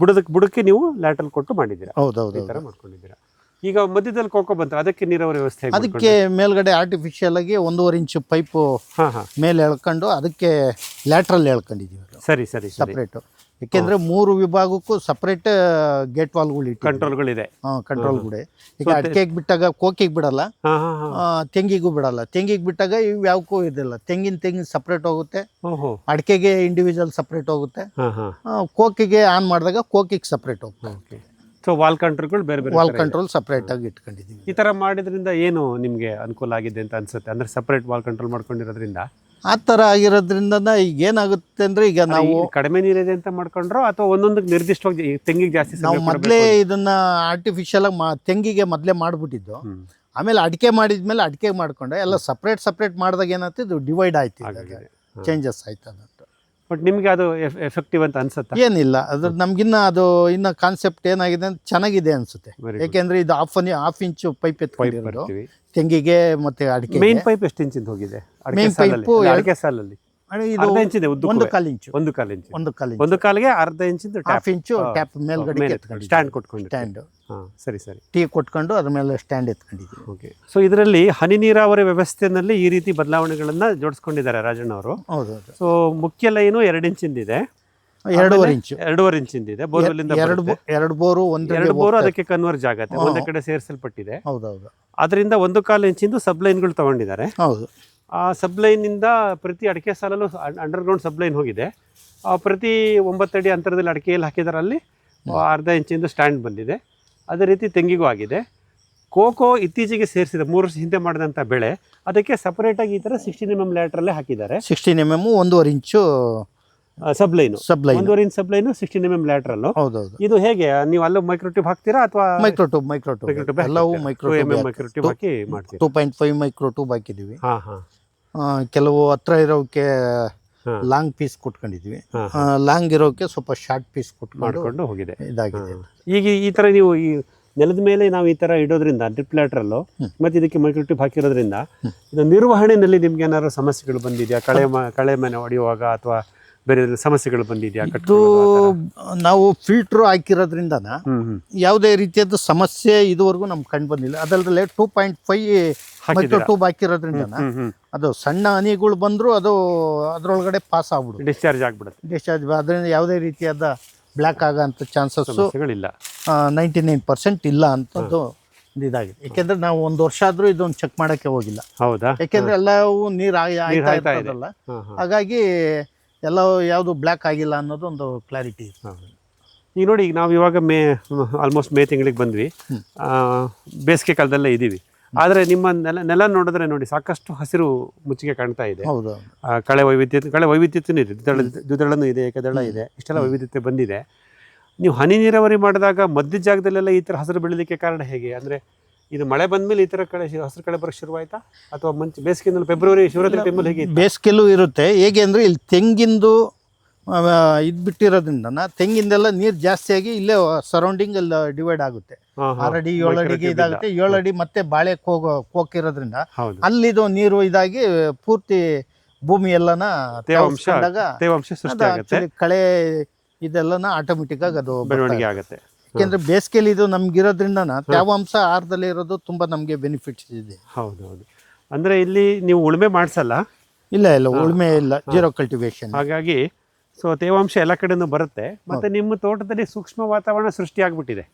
Speaker 1: ಬುಡದಕ್ಕೆ ಬುಡಕ್ಕೆ ನೀವು ಲ್ಯಾಟಲ್ ಕೊಟ್ಟು ಮಾಡಿದ್ದೀರಾ?
Speaker 2: ಹೌದು ಹೌದು
Speaker 1: ಈ ತರ ಮಾಡ್ಕೊಂಡಿದ್ದೀರಾ. ಈಗ ಮಧ್ಯದಲ್ಲಿ ಕೋಕೋ ಬಂತು ಅದಕ್ಕೆ ನೀರಾವರಿ ವ್ಯವಸ್ಥೆ
Speaker 2: ಅದಕ್ಕೆ ಮೇಲ್ಗಡೆ ಆರ್ಟಿಫಿಷಿಯಲ್ ಆಗಿ ಒಂದೂವರೆ ಇಂಚ್ ಪೈಪು
Speaker 1: ಹಾ ಹಾ.
Speaker 2: ಮೇಲೆ ಎಳ್ಕೊಂಡು ಅದಕ್ಕೆ ಲ್ಯಾಟ್ರಲ್ ಎಳ್ಕೊಂಡಿದ್ದೀವಿ.
Speaker 1: ಸರಿ ಸರಿ
Speaker 2: ಸಪ್ರೇಟು ಯಾಕೆಂದ್ರೆ ಮೂರು ವಿಭಾಗಕ್ಕೂ ಸಪ್ರೇಟ್ ಗೇಟ್ ವಾಲ್ಗಳು ಇಟ್ಟು
Speaker 1: ಕಂಟ್ರೋಲ್ಗಳಿದೆ
Speaker 2: ಕಂಟ್ರೋಲ್ಗಳು ಈಗ ಅಡಿಕೆಗೆ ಬಿಟ್ಟಾಗ ಕೋಕಿಗೆ ಬಿಡಲ್ಲ. ತೆಂಗಿಗೂ ಬಿಡಲ್ಲ. ತೆಂಗಿಗೆ ಬಿಟ್ಟಾಗ ಇವು ಯಾವಕ್ಕೂ ಇದಿಲ್ಲ. ತೆಂಗಿನ ತೆಂಗಿನ ಸಪ್ರೇಟ್ ಹೋಗುತ್ತೆ. ಅಡಿಕೆಗೆ ಇಂಡಿವಿಜುವಲ್ ಸಪ್ರೇಟ್ ಹೋಗುತ್ತೆ. ಕೋಕಿಗೆ ಆನ್ ಮಾಡಿದಾಗ ಕೋಕಿಗೆ ಸಪ್ರೇಟ್ ಹೋಗುತ್ತೆ.
Speaker 1: ಓಕೆ. ಸೊ ವಾಲ್ ಕಂಟ್ರೋಲ್ಗಳು ಬೇರೆ ಬೇರೆ
Speaker 2: ವಾಲ್ ಕಂಟ್ರೋಲ್ ಸಪ್ರೇಟ್ ಆಗಿ ಇಟ್ಕೊಂಡಿದ್ದೀವಿ.
Speaker 1: ಈ ತರ ಮಾಡಿದ್ರಿಂದ ಏನು ನಿಮ್ಗೆ ಅನುಕೂಲ ಆಗಿದೆ ಅಂತ ಅನ್ಸುತ್ತೆ? ಅಂದ್ರೆ ಸಪ್ರೇಟ್ ವಾಲ್ ಕಂಟ್ರೋಲ್ ಮಾಡ್ಕೊಂಡಿರೋದ್ರಿಂದ
Speaker 2: ಆ ಥರ ಆಗಿರೋದ್ರಿಂದ ಈಗ ಏನಾಗುತ್ತೆ ಅಂದ್ರೆ ಈಗ ನಾವು
Speaker 1: ಕಡಿಮೆ ನೀರಿದೆ ಅಂತ ಮಾಡ್ಕೊಂಡ್ರೋ ಅಥವಾ ಒಂದೊಂದಕ್ಕೆ ನಿರ್ದಿಷ್ಟವಾಗಿ ತೆಂಗಿಗೆ ಜಾಸ್ತಿ
Speaker 2: ನಾವು ಮೊದಲೇ ಇದನ್ನ ಆರ್ಟಿಫಿಷಿಯಲ್ ಆಗಿ ಮಾ ತೆಂಗಿಗೆ ಮೊದಲೇ ಮಾಡಿಬಿಟ್ಟಿದ್ದು. ಆಮೇಲೆ ಅಡಿಕೆ ಮಾಡಿದ್ಮೇಲೆ ಅಡಿಕೆ ಮಾಡಿಕೊಂಡೆ. ಎಲ್ಲ ಸಪ್ರೇಟ್ ಸಪ್ರೇಟ್ ಮಾಡಿದಾಗ ಏನಾಯ್ತು? ಇದು ಡಿವೈಡ್ ಆಯ್ತು. ಚೇಂಜಸ್ ಆಯ್ತು ಅದಂತ.
Speaker 1: ಬಟ್ ನಿಮಗೆ ಅದು ಎಫೆಕ್ಟಿವ್ ಅಂತ ಅನ್ಸುತ್ತೆ?
Speaker 2: ಏನಿಲ್ಲ. ಅದು ನಮ್ಗಿನ್ನ ಅದು ಇನ್ನ ಕಾನ್ಸೆಪ್ಟ್ ಏನಾಗಿದೆ ಅಂತ ಚೆನ್ನಾಗಿದೆ ಅನ್ಸುತ್ತೆ. ಯಾಕೆಂದ್ರೆ ಇದು ಹಾಫ್ ಹಾಫ್ ಇಂಚು ಪೈಪ್ ಎತ್ಕೊಂಡಿರೋದು. ತೆಂಗಿಗೆ ಮತ್ತೆ ಅಡಿಕೆ
Speaker 1: ಮೇನ್ ಪೈಪ್ ಎಷ್ಟು ಇಂಚಿಂದ ಹೋಗಿದೆ? ಅಡಿಕೆ
Speaker 2: Main
Speaker 1: ಸಾಲಲ್ಲಿ?
Speaker 2: pipe
Speaker 1: ಅಲ್ಲ,
Speaker 2: ಎರಡು-
Speaker 1: ಅಡಿಕೆ ಸಾಲಲ್ಲಿ.
Speaker 2: ಇದು
Speaker 1: ಅರ್ಧ ಇಂಚಿದೆ
Speaker 2: ಒಂದು ಕಾಲು ಇಂಚು
Speaker 1: ಒಂದು ಕಾಲು ಇಂಚು
Speaker 2: ಒಂದು ಕಾಲು ಇಂಚು
Speaker 1: ಒಂದು ಕಾಲಿಗೆ ಅರ್ಧ ಇಂಚಿಂದು ಟ್ಯಾಪ್
Speaker 2: ಹಾಫ್ ಇಂಚು ಟ್ಯಾಪ್ ಮೇಲ್ಗಡೆ
Speaker 1: ಸ್ಟ್ಯಾಂಡ್ ಕೊಟ್ಕೊಂಡು
Speaker 2: ಸ್ಟ್ಯಾಂಡ್
Speaker 1: ಹಾ ಸರಿ ಸರಿ.
Speaker 2: ಟೀ ಕೊಟ್ಕೊಂಡು ಅದ್ರ ಮೇಲೆ ಸ್ಟ್ಯಾಂಡ್ ಎತ್ಕೊಂಡಿದ್ದೀವಿ
Speaker 1: ಓಕೆ ಸೊ ಇದರಲ್ಲಿ ಹನಿ ನೀರಾವರಿ ವ್ಯವಸ್ಥೆನಲ್ಲಿ ಈ ರೀತಿ ಬದಲಾವಣೆಗಳನ್ನ ಜೋಡಿಸ್ಕೊಂಡಿದ್ದಾರೆ ರಾಜಣ್ಣ ಅವರು.
Speaker 2: ಹೌದು ಹೌದು.
Speaker 1: ಸೊ ಮುಖ್ಯ ಲೈನು ಎರಡು ಇಂಚಿಂದಿದೆ
Speaker 2: ಎರಡೂವರೆ ಇಂಚು.
Speaker 1: ಎರಡೂವರೆ ಇಂಚಿಂದಿದೆ ಬೋರ್ವೆಲ್ಲಿಂದ
Speaker 2: ಎರಡು ಎರಡು ಬೋರು ಒಂದು
Speaker 1: ಎರಡು ಬೋರು ಅದಕ್ಕೆ ಕನ್ವರ್ಜ್ ಆಗತ್ತೆ ಒಂದೇ ಕಡೆ ಸೇರಿಸಲ್ಪಟ್ಟಿದೆ.
Speaker 2: ಹೌದೌದು.
Speaker 1: ಅದರಿಂದ ಒಂದು ಕಾಲು ಇಂಚಿಂದು ಸಬ್ಲೈನ್ಗಳು ತಗೊಂಡಿದ್ದಾರೆ.
Speaker 2: ಹೌದು.
Speaker 1: ಆ ಸಬ್ಲೈನಿಂದ ಪ್ರತಿ ಅಡಿಕೆ ಸಾಲಲ್ಲೂ ಅಂಡರ್ಗ್ರೌಂಡ್ ಸಬ್ಲೈನ್ ಹೋಗಿದೆ. ಆ ಪ್ರತಿ ಒಂಬತ್ತಡಿ ಅಂತರದಲ್ಲಿ ಅಡಕೆಯಲ್ಲಿ ಹಾಕಿದಾರೆ ಅಲ್ಲಿ? ಅರ್ಧ ಇಂಚಿಂದು ಸ್ಟ್ಯಾಂಡ್ ಬಂದಿದೆ. ಅದೇ ರೀತಿ ತೆಂಗಿಗೂ ಆಗಿದೆ. ಕೋಕೋ ಇತ್ತೀಚೆಗೆ ಸೇರಿಸಿದೆ ಮೂರು ವರ್ಷ ಹಿಂದೆ ಮಾಡಿದಂಥ ಬೆಳೆ. ಅದಕ್ಕೆ ಸಪರೇಟಾಗಿ ಈ ಥರ ಸಿಕ್ಸ್ಟೀನ್ ಎಂ ಎಂ ಲ್ಯಾಟ್ರಲ್ಲೇ ಹಾಕಿದ್ದಾರೆ.
Speaker 2: ಸಿಕ್ಸ್ಟೀನ್ ಎಂ ಎಂ ಒಂದೂವರೆ ಇಂಚು
Speaker 1: ಸಬ್ಲೈನು
Speaker 2: ಸಬ್ಲೈನ್
Speaker 1: ಒಂದೂವರೆ inch subline sixteen M M lateral
Speaker 2: ಹೌದೌದು.
Speaker 1: ಇದು ಹೇಗೆ? ನೀವು ಅಲ್ಲೂ ಮೈಕ್ರೋಟ್ಯೂಬ್ ಹಾಕ್ತೀರಾ ಅಥವಾ
Speaker 2: ಮೈಕ್ರೋ ಟ್ಯೂಬ್ ಮೈಕ್ರೋ
Speaker 1: ಟ್ಯೂಬ್
Speaker 2: ಎಲ್ಲವೂ? ಮೈಕ್ರೋ
Speaker 1: 2
Speaker 2: ಟೂಬ್
Speaker 1: mm microtube ಹಾಕಿ ಮಾಡ್ತೀರಾ?
Speaker 2: Two point five micro tube ಹಾಕಿದ್ದೀವಿ.
Speaker 1: ಹಾ ಹಾ.
Speaker 2: ಕೆಲವು ಹತ್ರ ಇರೋಕ್ಕೆ. ಲಾಂಗ್ ಪೀಸ್ ಕೊಟ್ಕೊಂಡಿದ್ವಿ ಲಾಂಗ್ ಇರೋಕ್ಕೆ ಸ್ವಲ್ಪ ಶಾರ್ಟ್ ಪೀಸ್ ಕೊಟ್ಕೊಂಡು
Speaker 1: ಮಾಡ್ಕೊಂಡು ಹೋಗಿದೆ.
Speaker 2: ಇದಾಗಿದೆ.
Speaker 1: ಈಗ ಈ ತರ ನೀವು ಈ ನೆಲದ ಮೇಲೆ ನಾವು ಈ ತರ ಇಡೋದ್ರಿಂದ ಡ್ರಿಪ್ ಲ್ಯಾಟ್ರಲ್ಲು ಮತ್ತೆ ಇದಕ್ಕೆ ಮೈಕ್ರೋ ಟ್ಯೂಬ್ ಹಾಕಿರೋದ್ರಿಂದ ಇದು ನಿರ್ವಹಣೆಯಲ್ಲಿ ನಿಮ್ಗೆ ಏನಾದ್ರು ಸಮಸ್ಯೆಗಳು ಬಂದಿದೆಯಾ? ಕಳೆ ಕಳೆ ಮನೆ ಹೊಡೆಯುವಾಗ ಅಥವಾ ಬೇರೆ ಸಮಸ್ಯೆಗಳು ಬಂದಿದೆಯಾ?
Speaker 2: ಇದು ನಾವು ಫಿಲ್ಟ್ರು
Speaker 1: ಹಾಕಿರೋದ್ರಿಂದ
Speaker 2: ಯಾವುದೇ ರೀತಿಯಾದ ಸಮಸ್ಯೆ ಇದುವರೆಗೂ ನಮ್ಗೆ ಕಂಡು ಬಂದಿಲ್ಲ. ಅದಲ್ಲದೆ ಟೂ ಪಾಯಿಂಟ್ ಫೈವ್ ಟೂಬ್
Speaker 1: ಹ್ಮ್
Speaker 2: ಅದು ಸಣ್ಣ ಹನಿಗಳು ಬಂದರೂ ಅದು ಅದರೊಳಗಡೆ ಪಾಸ್ ಆಗ್ಬಿಡುತ್ತೆ.
Speaker 1: ಡಿಸ್ಚಾರ್ಜ್ ಆಗ್ಬಿಡುತ್ತೆ.
Speaker 2: ಡಿಸ್ಚಾರ್ಜ್ ಅದರಿಂದ ಯಾವುದೇ ರೀತಿಯಾದ ಬ್ಲ್ಯಾಕ್ ಆಗೋಂಥ ಚಾನ್ಸಸ್ಸು
Speaker 1: ಇಲ್ಲ
Speaker 2: ನೈಂಟಿ ನೈನ್ ಪರ್ಸೆಂಟ್ ಇಲ್ಲ ಅಂತದ್ದು ಇದಾಗಿದೆ. ಯಾಕೆಂದ್ರೆ ನಾವು ಒಂದು ವರ್ಷ ಆದ್ರೂ ಇದೊಂದು ಚೆಕ್ ಮಾಡಕ್ಕೆ ಹೋಗಿಲ್ಲ.
Speaker 1: ಹೌದಾ?
Speaker 2: ಯಾಕೆಂದ್ರೆ ಎಲ್ಲವೂ ನೀರು ಹಾಗಾಗಿ ಎಲ್ಲ ಯಾವುದು ಬ್ಲ್ಯಾಕ್ ಆಗಿಲ್ಲ ಅನ್ನೋದು ಒಂದು ಕ್ಲಾರಿಟಿ
Speaker 1: ಈಗ ನೋಡಿ ಈಗ ನಾವು ಇವಾಗ ಮೇ ಆಲ್ಮೋಸ್ಟ್ ಮೇ ತಿಂಗಳಿಗೆ ಬಂದ್ವಿ. ಆ, ಬೇಸಿಗೆ ಕಾಲದಲ್ಲೇ ಇದ್ದೀವಿ ಆದರೆ ನಿಮ್ಮ ನೆಲ ನೆಲ ನೋಡಿದ್ರೆ ನೋಡಿ ಸಾಕಷ್ಟು ಹಸಿರು ಮುಚ್ಚಿಗೆ ಕಾಣ್ತಾ ಇದೆ.
Speaker 2: ಹೌದು
Speaker 1: ಕಳೆ ವೈವಿಧ್ಯ ಕಳೆ ವೈವಿಧ್ಯತೆಯೂ ಇದೆ. ದ್ವಿದಳ ದ್ವಿದಳನೂ ಇದೆ ಏಕದಳ ಇದೆ. ಇಷ್ಟೆಲ್ಲ ವೈವಿಧ್ಯತೆ ಬಂದಿದೆ. ನೀವು ಹನಿ ನೀರಾವರಿ ಮಾಡಿದಾಗ ಮಧ್ಯ ಜಾಗದಲ್ಲೆಲ್ಲ ಈ ಥರ ಹಸಿರು ಬೆಳೀಲಿಕ್ಕೆ ಕಾರಣ ಹೇಗೆ? ಅಂದರೆ ಇದು ಮಳೆ ಬಂದ್ಮೇಲೆ ಈ ಥರ ಕಳೆ ಶು- ಹಸಿರು ಕಳೆ ಬರೋಕ್ಕೆ ಶುರುವಾಯ್ತಾ? ಅಥವಾ ಮುಂಚೆ ಬೇಸಿಗೆನಲ್ಲಿ ಫೆಬ್ರವರಿ ಶಿವರಾತ್ರಿ ಟೈಮಲ್ಲಿ ಹೇಗೆ?
Speaker 2: ಬೇಸಿಗೆಲ್ಲೂ ಇರುತ್ತೆ. ಹೇಗೆ ಅಂದರೆ ಇಲ್ಲಿ ತೆಂಗಿಂದು ಇದು ಬಿಟ್ಟಿರೋದ್ರಿಂದ ತೆಂಗಿಂದೆಲ್ಲ ನೀರು ಜಾಸ್ತಿ ಆಗಿ ಇಲ್ಲೇ ಸರೌಂಡಿಂಗ್ ಅಲ್ಲಿ ಡಿವೈಡ್ ಆಗುತ್ತೆ.
Speaker 1: ಆರಡಿ ಹಾ.
Speaker 2: ಆರು ಅಡಿ ಏಳು ಅಡಿಗೆ ಇದಾಗುತ್ತೆ. ಏಳಡಿ ಅಡಿ ಮತ್ತೆ ಬಾಳೆ ಹೋಗೋ ಕೋಕಿರೋದ್ರಿಂದ ಅಲ್ಲಿದು ನೀರು ಇದಾಗಿ ಪೂರ್ತಿ ಭೂಮಿ ಎಲ್ಲನ
Speaker 1: ತೇವಾಂಶ
Speaker 2: ಕಳೆ ಇದೆಲ್ಲನ ಆಟೋಮೆಟಿಕ್ ಆಗಿ ಅದು
Speaker 1: ಬೆಳವಣಿಗೆ ಆಗುತ್ತೆ.
Speaker 2: ಯಾಕೆಂದ್ರೆ ಬೇಸಿಗೆಲಿ ಇದು ನಮ್ಗಿರೋದ್ರಿಂದ ತೇವಾಂಶ ಆಹಾರದಲ್ಲಿ ಇರೋದು ತುಂಬಾ ನಮಗೆ ಬೆನಿಫಿಟ್ಸ್ ಇದೆ.
Speaker 1: ಹೌದು ಹೌದು ಅಂದ್ರೆ ಇಲ್ಲಿ ನೀವು ಉಳುಮೆ ಮಾಡಿಸಲ್ಲ?
Speaker 2: ಇಲ್ಲ ಇಲ್ಲ ಉಳುಮೆ ಇಲ್ಲ ಜೀರೋ ಕಲ್ಟಿವೇಶನ್
Speaker 1: ಹಾಗಾಗಿ ಸೊ ತೇವಾಂಶ ಎಲ್ಲ ಕಡೆನೂ ಬರುತ್ತೆ ಮತ್ತೆ ನಿಮ್ಮ ತೋಟದಲ್ಲಿ ಸೂಕ್ಷ್ಮ ವಾತಾವರಣ ಸೃಷ್ಟಿ ಆಗ್ಬಿಟ್ಟಿದೆ.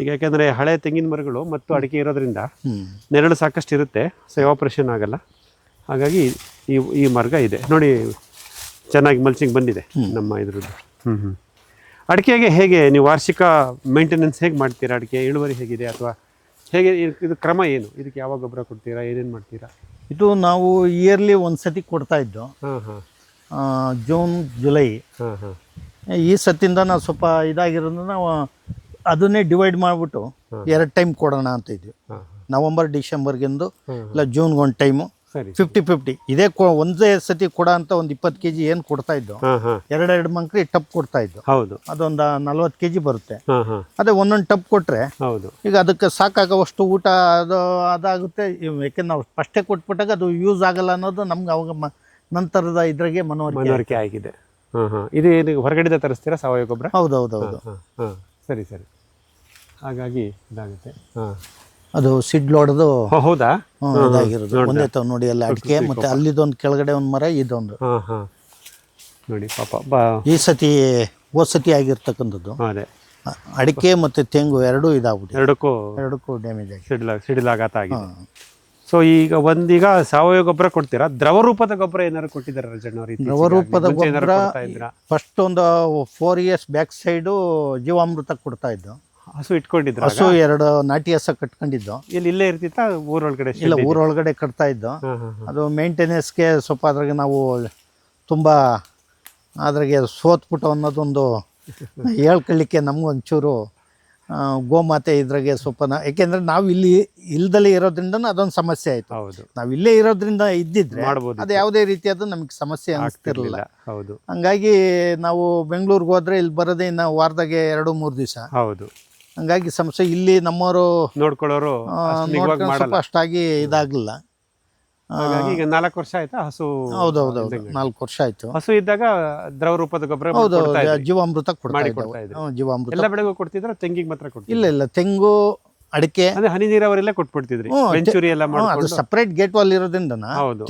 Speaker 1: ಈಗ ಯಾಕಂದ್ರೆ ಹಳೆ ತೆಂಗಿನ ಮರಗಳು ಮತ್ತು ಅಡಿಕೆ ಇರೋದ್ರಿಂದ ನೆರಳು ಸಾಕಷ್ಟು ಇರುತ್ತೆ ಸೊ ಆಪರೇಷನ್ ಆಗಲ್ಲ. ಹಾಗಾಗಿ ಈ ಈ ಮಾರ್ಗ ಇದೆ. ನೋಡಿ ಚೆನ್ನಾಗಿ ಮಲ್ಚಿಂಗ್ ಬಂದಿದೆ ನಮ್ಮ ಇದ್ರದ್ದು. ಹ್ಞೂ ಹ್ಞೂ ಅಡಿಕೆಗೆ ಹೇಗೆ ನೀವು ವಾರ್ಷಿಕ ಮೇಂಟೆನೆನ್ಸ್ ಹೇಗೆ ಮಾಡ್ತೀರಾ? ಅಡಿಕೆ ಇಳುವರಿ ಹೇಗಿದೆ ಅಥವಾ ಹೇಗೆ ಇದ್- ಕ್ರಮ ಏನು? ಇದಕ್ಕೆ ಯಾವಾಗ ಗೊಬ್ಬರ ಕೊಡ್ತೀರಾ? ಏನೇನು ಮಾಡ್ತೀರಾ?
Speaker 2: ಇದು ನಾವು ಇಯರ್ಲಿ ಒಂದು ಸತಿ ಕೊಡ್ತಾ ಇದ್ದು.
Speaker 1: ಹಾಂ ಹಾಂ.
Speaker 2: ಆ, ಜೂನ್ ಜುಲೈ
Speaker 1: ಹಾಂ ಹಾಂ.
Speaker 2: ಈ ಸತ್ತಿಂದ ನಾವು ಸ್ವಲ್ಪ ಇದಾಗಿರೋದು ನಾವು ಅದನ್ನೇ ಡಿವೈಡ್ ಮಾಡಿಬಿಟ್ಟು ಎರಡು ಟೈಮ್ ಕೊಡೋಣ ಅಂತ ಇದ್ವಿ. ನವಂಬರ್ ಡಿಸೆಂಬರ್ಗೆಂದು. ಇಲ್ಲ ಜೂನ್ಗೆ ಒಂದು ಟೈಮು
Speaker 1: ಸರಿ
Speaker 2: ಫಿಫ್ಟಿ ಫಿಫ್ಟಿ. ಇದೇ ಒಂದೇ ಸತಿ ಕೊಡೋ ಅಂತ ಒಂದು ಇಪ್ಪತ್ತು ಕೆಜಿ ಏನು ಕೊಡ್ತಾ ಇದ್ದು ಎರಡೆರಡು ಮಂಕ್ರಿ ಟಪ್ ಕೊಡ್ತಾ ಇದ್ದು.
Speaker 1: ಹೌದು.
Speaker 2: ಅದೊಂದು ನಲ್ವತ್ತು ಕೆಜಿ ಬರುತ್ತೆ. ಅದೇ ಒಂದೊಂದು ಟಪ್ ಕೊಟ್ರೆ
Speaker 1: ಹೌದು.
Speaker 2: ಈಗ ಅದಕ್ಕೆ ಸಾಕಾಗುವಷ್ಟು ಊಟ ಅದು ಅದಾಗುತ್ತೆ. ಯಾಕೆ ಯಾಕೆಂದ್ರೆ ನಾವು ಫಸ್ಟೇ ಕೊಟ್ಬಿಟ್ಟಾಗ ಅದು ಯೂಸ್ ಆಗಲ್ಲ ಅನ್ನೋದು ನಮ್ಗೆ ಅವಾಗ ನಂತರದ ಇದ್ರಾಗೆ ಮನವರಿಕೆ
Speaker 1: ಆಗಿದೆ. ಇದು ಏನು ಹೊರಗಡೆ ತರಿಸ್ತೀರಾ? ಸಾವಯವ ಗೊಬ್ಬರ?
Speaker 2: ಹೌದು ಹೌದು ಹೌದು
Speaker 1: ಸರಿ ಸರಿ. ಹಾಗಾಗಿ ಇದಾಗುತ್ತೆ. ಹಾಂ.
Speaker 2: ಅದು ಸಿಡ್ ಹೊಡೆದು
Speaker 1: ಹೌದಾ?
Speaker 2: ಇದಾಗಿರೋದು. ಒಂದೇ ತಾವು ನೋಡಿ ಎಲ್ಲ ಅಡಿಕೆ ಮತ್ತೆ ಅಲ್ಲಿದೊಂದು ಕೆಳಗಡೆ ಒಂದು ಮರ ಇದೊಂದು.
Speaker 1: ನೋಡಿ ಪಾಪ
Speaker 2: ಈ ಸತಿ ಹೋದ್ ಸತಿ ಆಗಿರ್ತಕ್ಕಂಥದ್ದು
Speaker 1: ಅದೇ.
Speaker 2: ಅಡಿಕೆ ಮತ್ತೆ ತೆಂಗು ಎರಡೂ ಇದಾಗ್ಬಿಟ್ಟು
Speaker 1: ಎರಡಕ್ಕೂ
Speaker 2: ಎರಡಕ್ಕೂ ಡ್ಯಾಮೇಜ್ ಆಗಿದೆ.
Speaker 1: ಸಿಡಿಲ ಆಗಿದೆ. ಸೊ ಈಗ ಒಂದೀಗ ಸಾವಯವ ಗೊಬ್ಬರ ಕೊಡ್ತೀರಾ? ದ್ರವ ರೂಪದ ಗೊಬ್ಬರ ಏನಾದ್ರು ಕೊಟ್ಟಿದ್ದಾರೆ ರಜಣ್ಣವ್ರು
Speaker 2: ದ್ರವ ರೂಪದ ಗೊಬ್ಬರ ಫಸ್ಟ್ ಒಂದು ಫೋರ್ ಇಯರ್ಸ್ ಬ್ಯಾಕ್ ಸೈಡು ಜೀವಾಮೃತ ಕೊಡ್ತಾ ಇದ್ದು.
Speaker 1: ಹಸು ಇಟ್ಕೊಂಡಿದ್ರು
Speaker 2: ಹಸು ಎರಡು ನಾಟಿ ಹಸ ಕಟ್ಕೊಂಡಿದ್ದು.
Speaker 1: ಇಲ್ಲಿ ಇಲ್ಲೇ ಇರ್ತಿತ್ತ? ಊರೊಳಗಡೆ
Speaker 2: ಇಲ್ಲ ಊರೊಳಗಡೆ ಕಟ್ತಾ ಇದ್ದು. ಅದು ಮೇಂಟೆನೆನ್ಸ್ಗೆ ಸ್ವಲ್ಪ ಅದ್ರಾಗೆ ನಾವು ತುಂಬ ಅದ್ರಾಗೆ ಸೋತ್ಬಿಟ್ಟು ಅನ್ನೋದೊಂದು ಹೇಳ್ಕೊಳ್ಳಿಕ್ಕೆ ನಮಗೊಂಚೂರು ಒಂಚೂರು ಗೋಮಾತೆ ಇದ್ರಾಗೆ ಸ್ವಲ್ಪ ಯಾಕೆಂದ್ರೆ ನಾವು ಇಲ್ಲಿ ಇಲ್ದಲೇ ಇರೋದ್ರಿಂದ ಅದೊಂದು ಸಮಸ್ಯೆ ಆಯಿತು.
Speaker 1: ಹೌದು.
Speaker 2: ನಾವು ಇಲ್ಲೇ ಇರೋದ್ರಿಂದ ಇದ್ದಿದ್ರೆ
Speaker 1: ಮಾಡ್ಬೋದು.
Speaker 2: ಅದು ಯಾವುದೇ ರೀತಿಯಾದ ನಮಗೆ ಸಮಸ್ಯೆ
Speaker 1: ಆಗ್ತಿರಲಿಲ್ಲ. ಹೌದು.
Speaker 2: ಹಂಗಾಗಿ ನಾವು ಬೆಂಗಳೂರಿಗೆ ಹೋದ್ರೆ ಇಲ್ಲಿ ಬರೋದೇ ಇನ್ನು ವಾರದಾಗೆ ಎರಡು ಮೂರು ದಿವಸ.
Speaker 1: ಹೌದು.
Speaker 2: ಹಂಗಾಗಿ ಸಮಸ್ಯೆ ಇಲ್ಲಿ ನಮ್ಮವರು
Speaker 1: ನೋಡ್ಕೊಳ್ಳೋರು
Speaker 2: ಸ್ವಲ್ಪ ಅಷ್ಟಾಗಿ ಇದಾಗಲಿಲ್ಲ.
Speaker 1: ಈಗ ನಾಲ್ಕು ವರ್ಷ ಆಯ್ತಾ ಹಸು
Speaker 2: ಹೌದೌದು
Speaker 1: ಹೌದು
Speaker 2: ನಾಲ್ಕು ವರ್ಷ ಆಯ್ತು.
Speaker 1: ಹಸು ಇದ್ದಾಗ ದ್ರವ ರೂಪದ ಗೊಬ್ಬರ
Speaker 2: ಹೌದು. ಜೀವಾಮೃತ ಜೀವಾಮೃತ
Speaker 1: ಎಲ್ಲ ಬೆಳೆಗೂ ಕೊಡ್ತಿದ್ರ ತೆಂಗಿಗೆ ಮಾತ್ರ ಕೊಡ್ತಿದ್ರು?
Speaker 2: ಇಲ್ಲ ಇಲ್ಲ ತೆಂಗು ಅಡಿಕೆ.
Speaker 1: ಅಂದ್ರೆ ಹನಿ ನೀರಾವರಿಯಲ್ಲೇ ಕೊಟ್ಬಿಡ್ತಿದ್ರಿ? ವೆಂಚೂರಿ ಎಲ್ಲ
Speaker 2: ಅದು ಸಪರೇಟ್ ಗೇಟ್ ವಾಲ್ ಇರೋದ್ರಿಂದ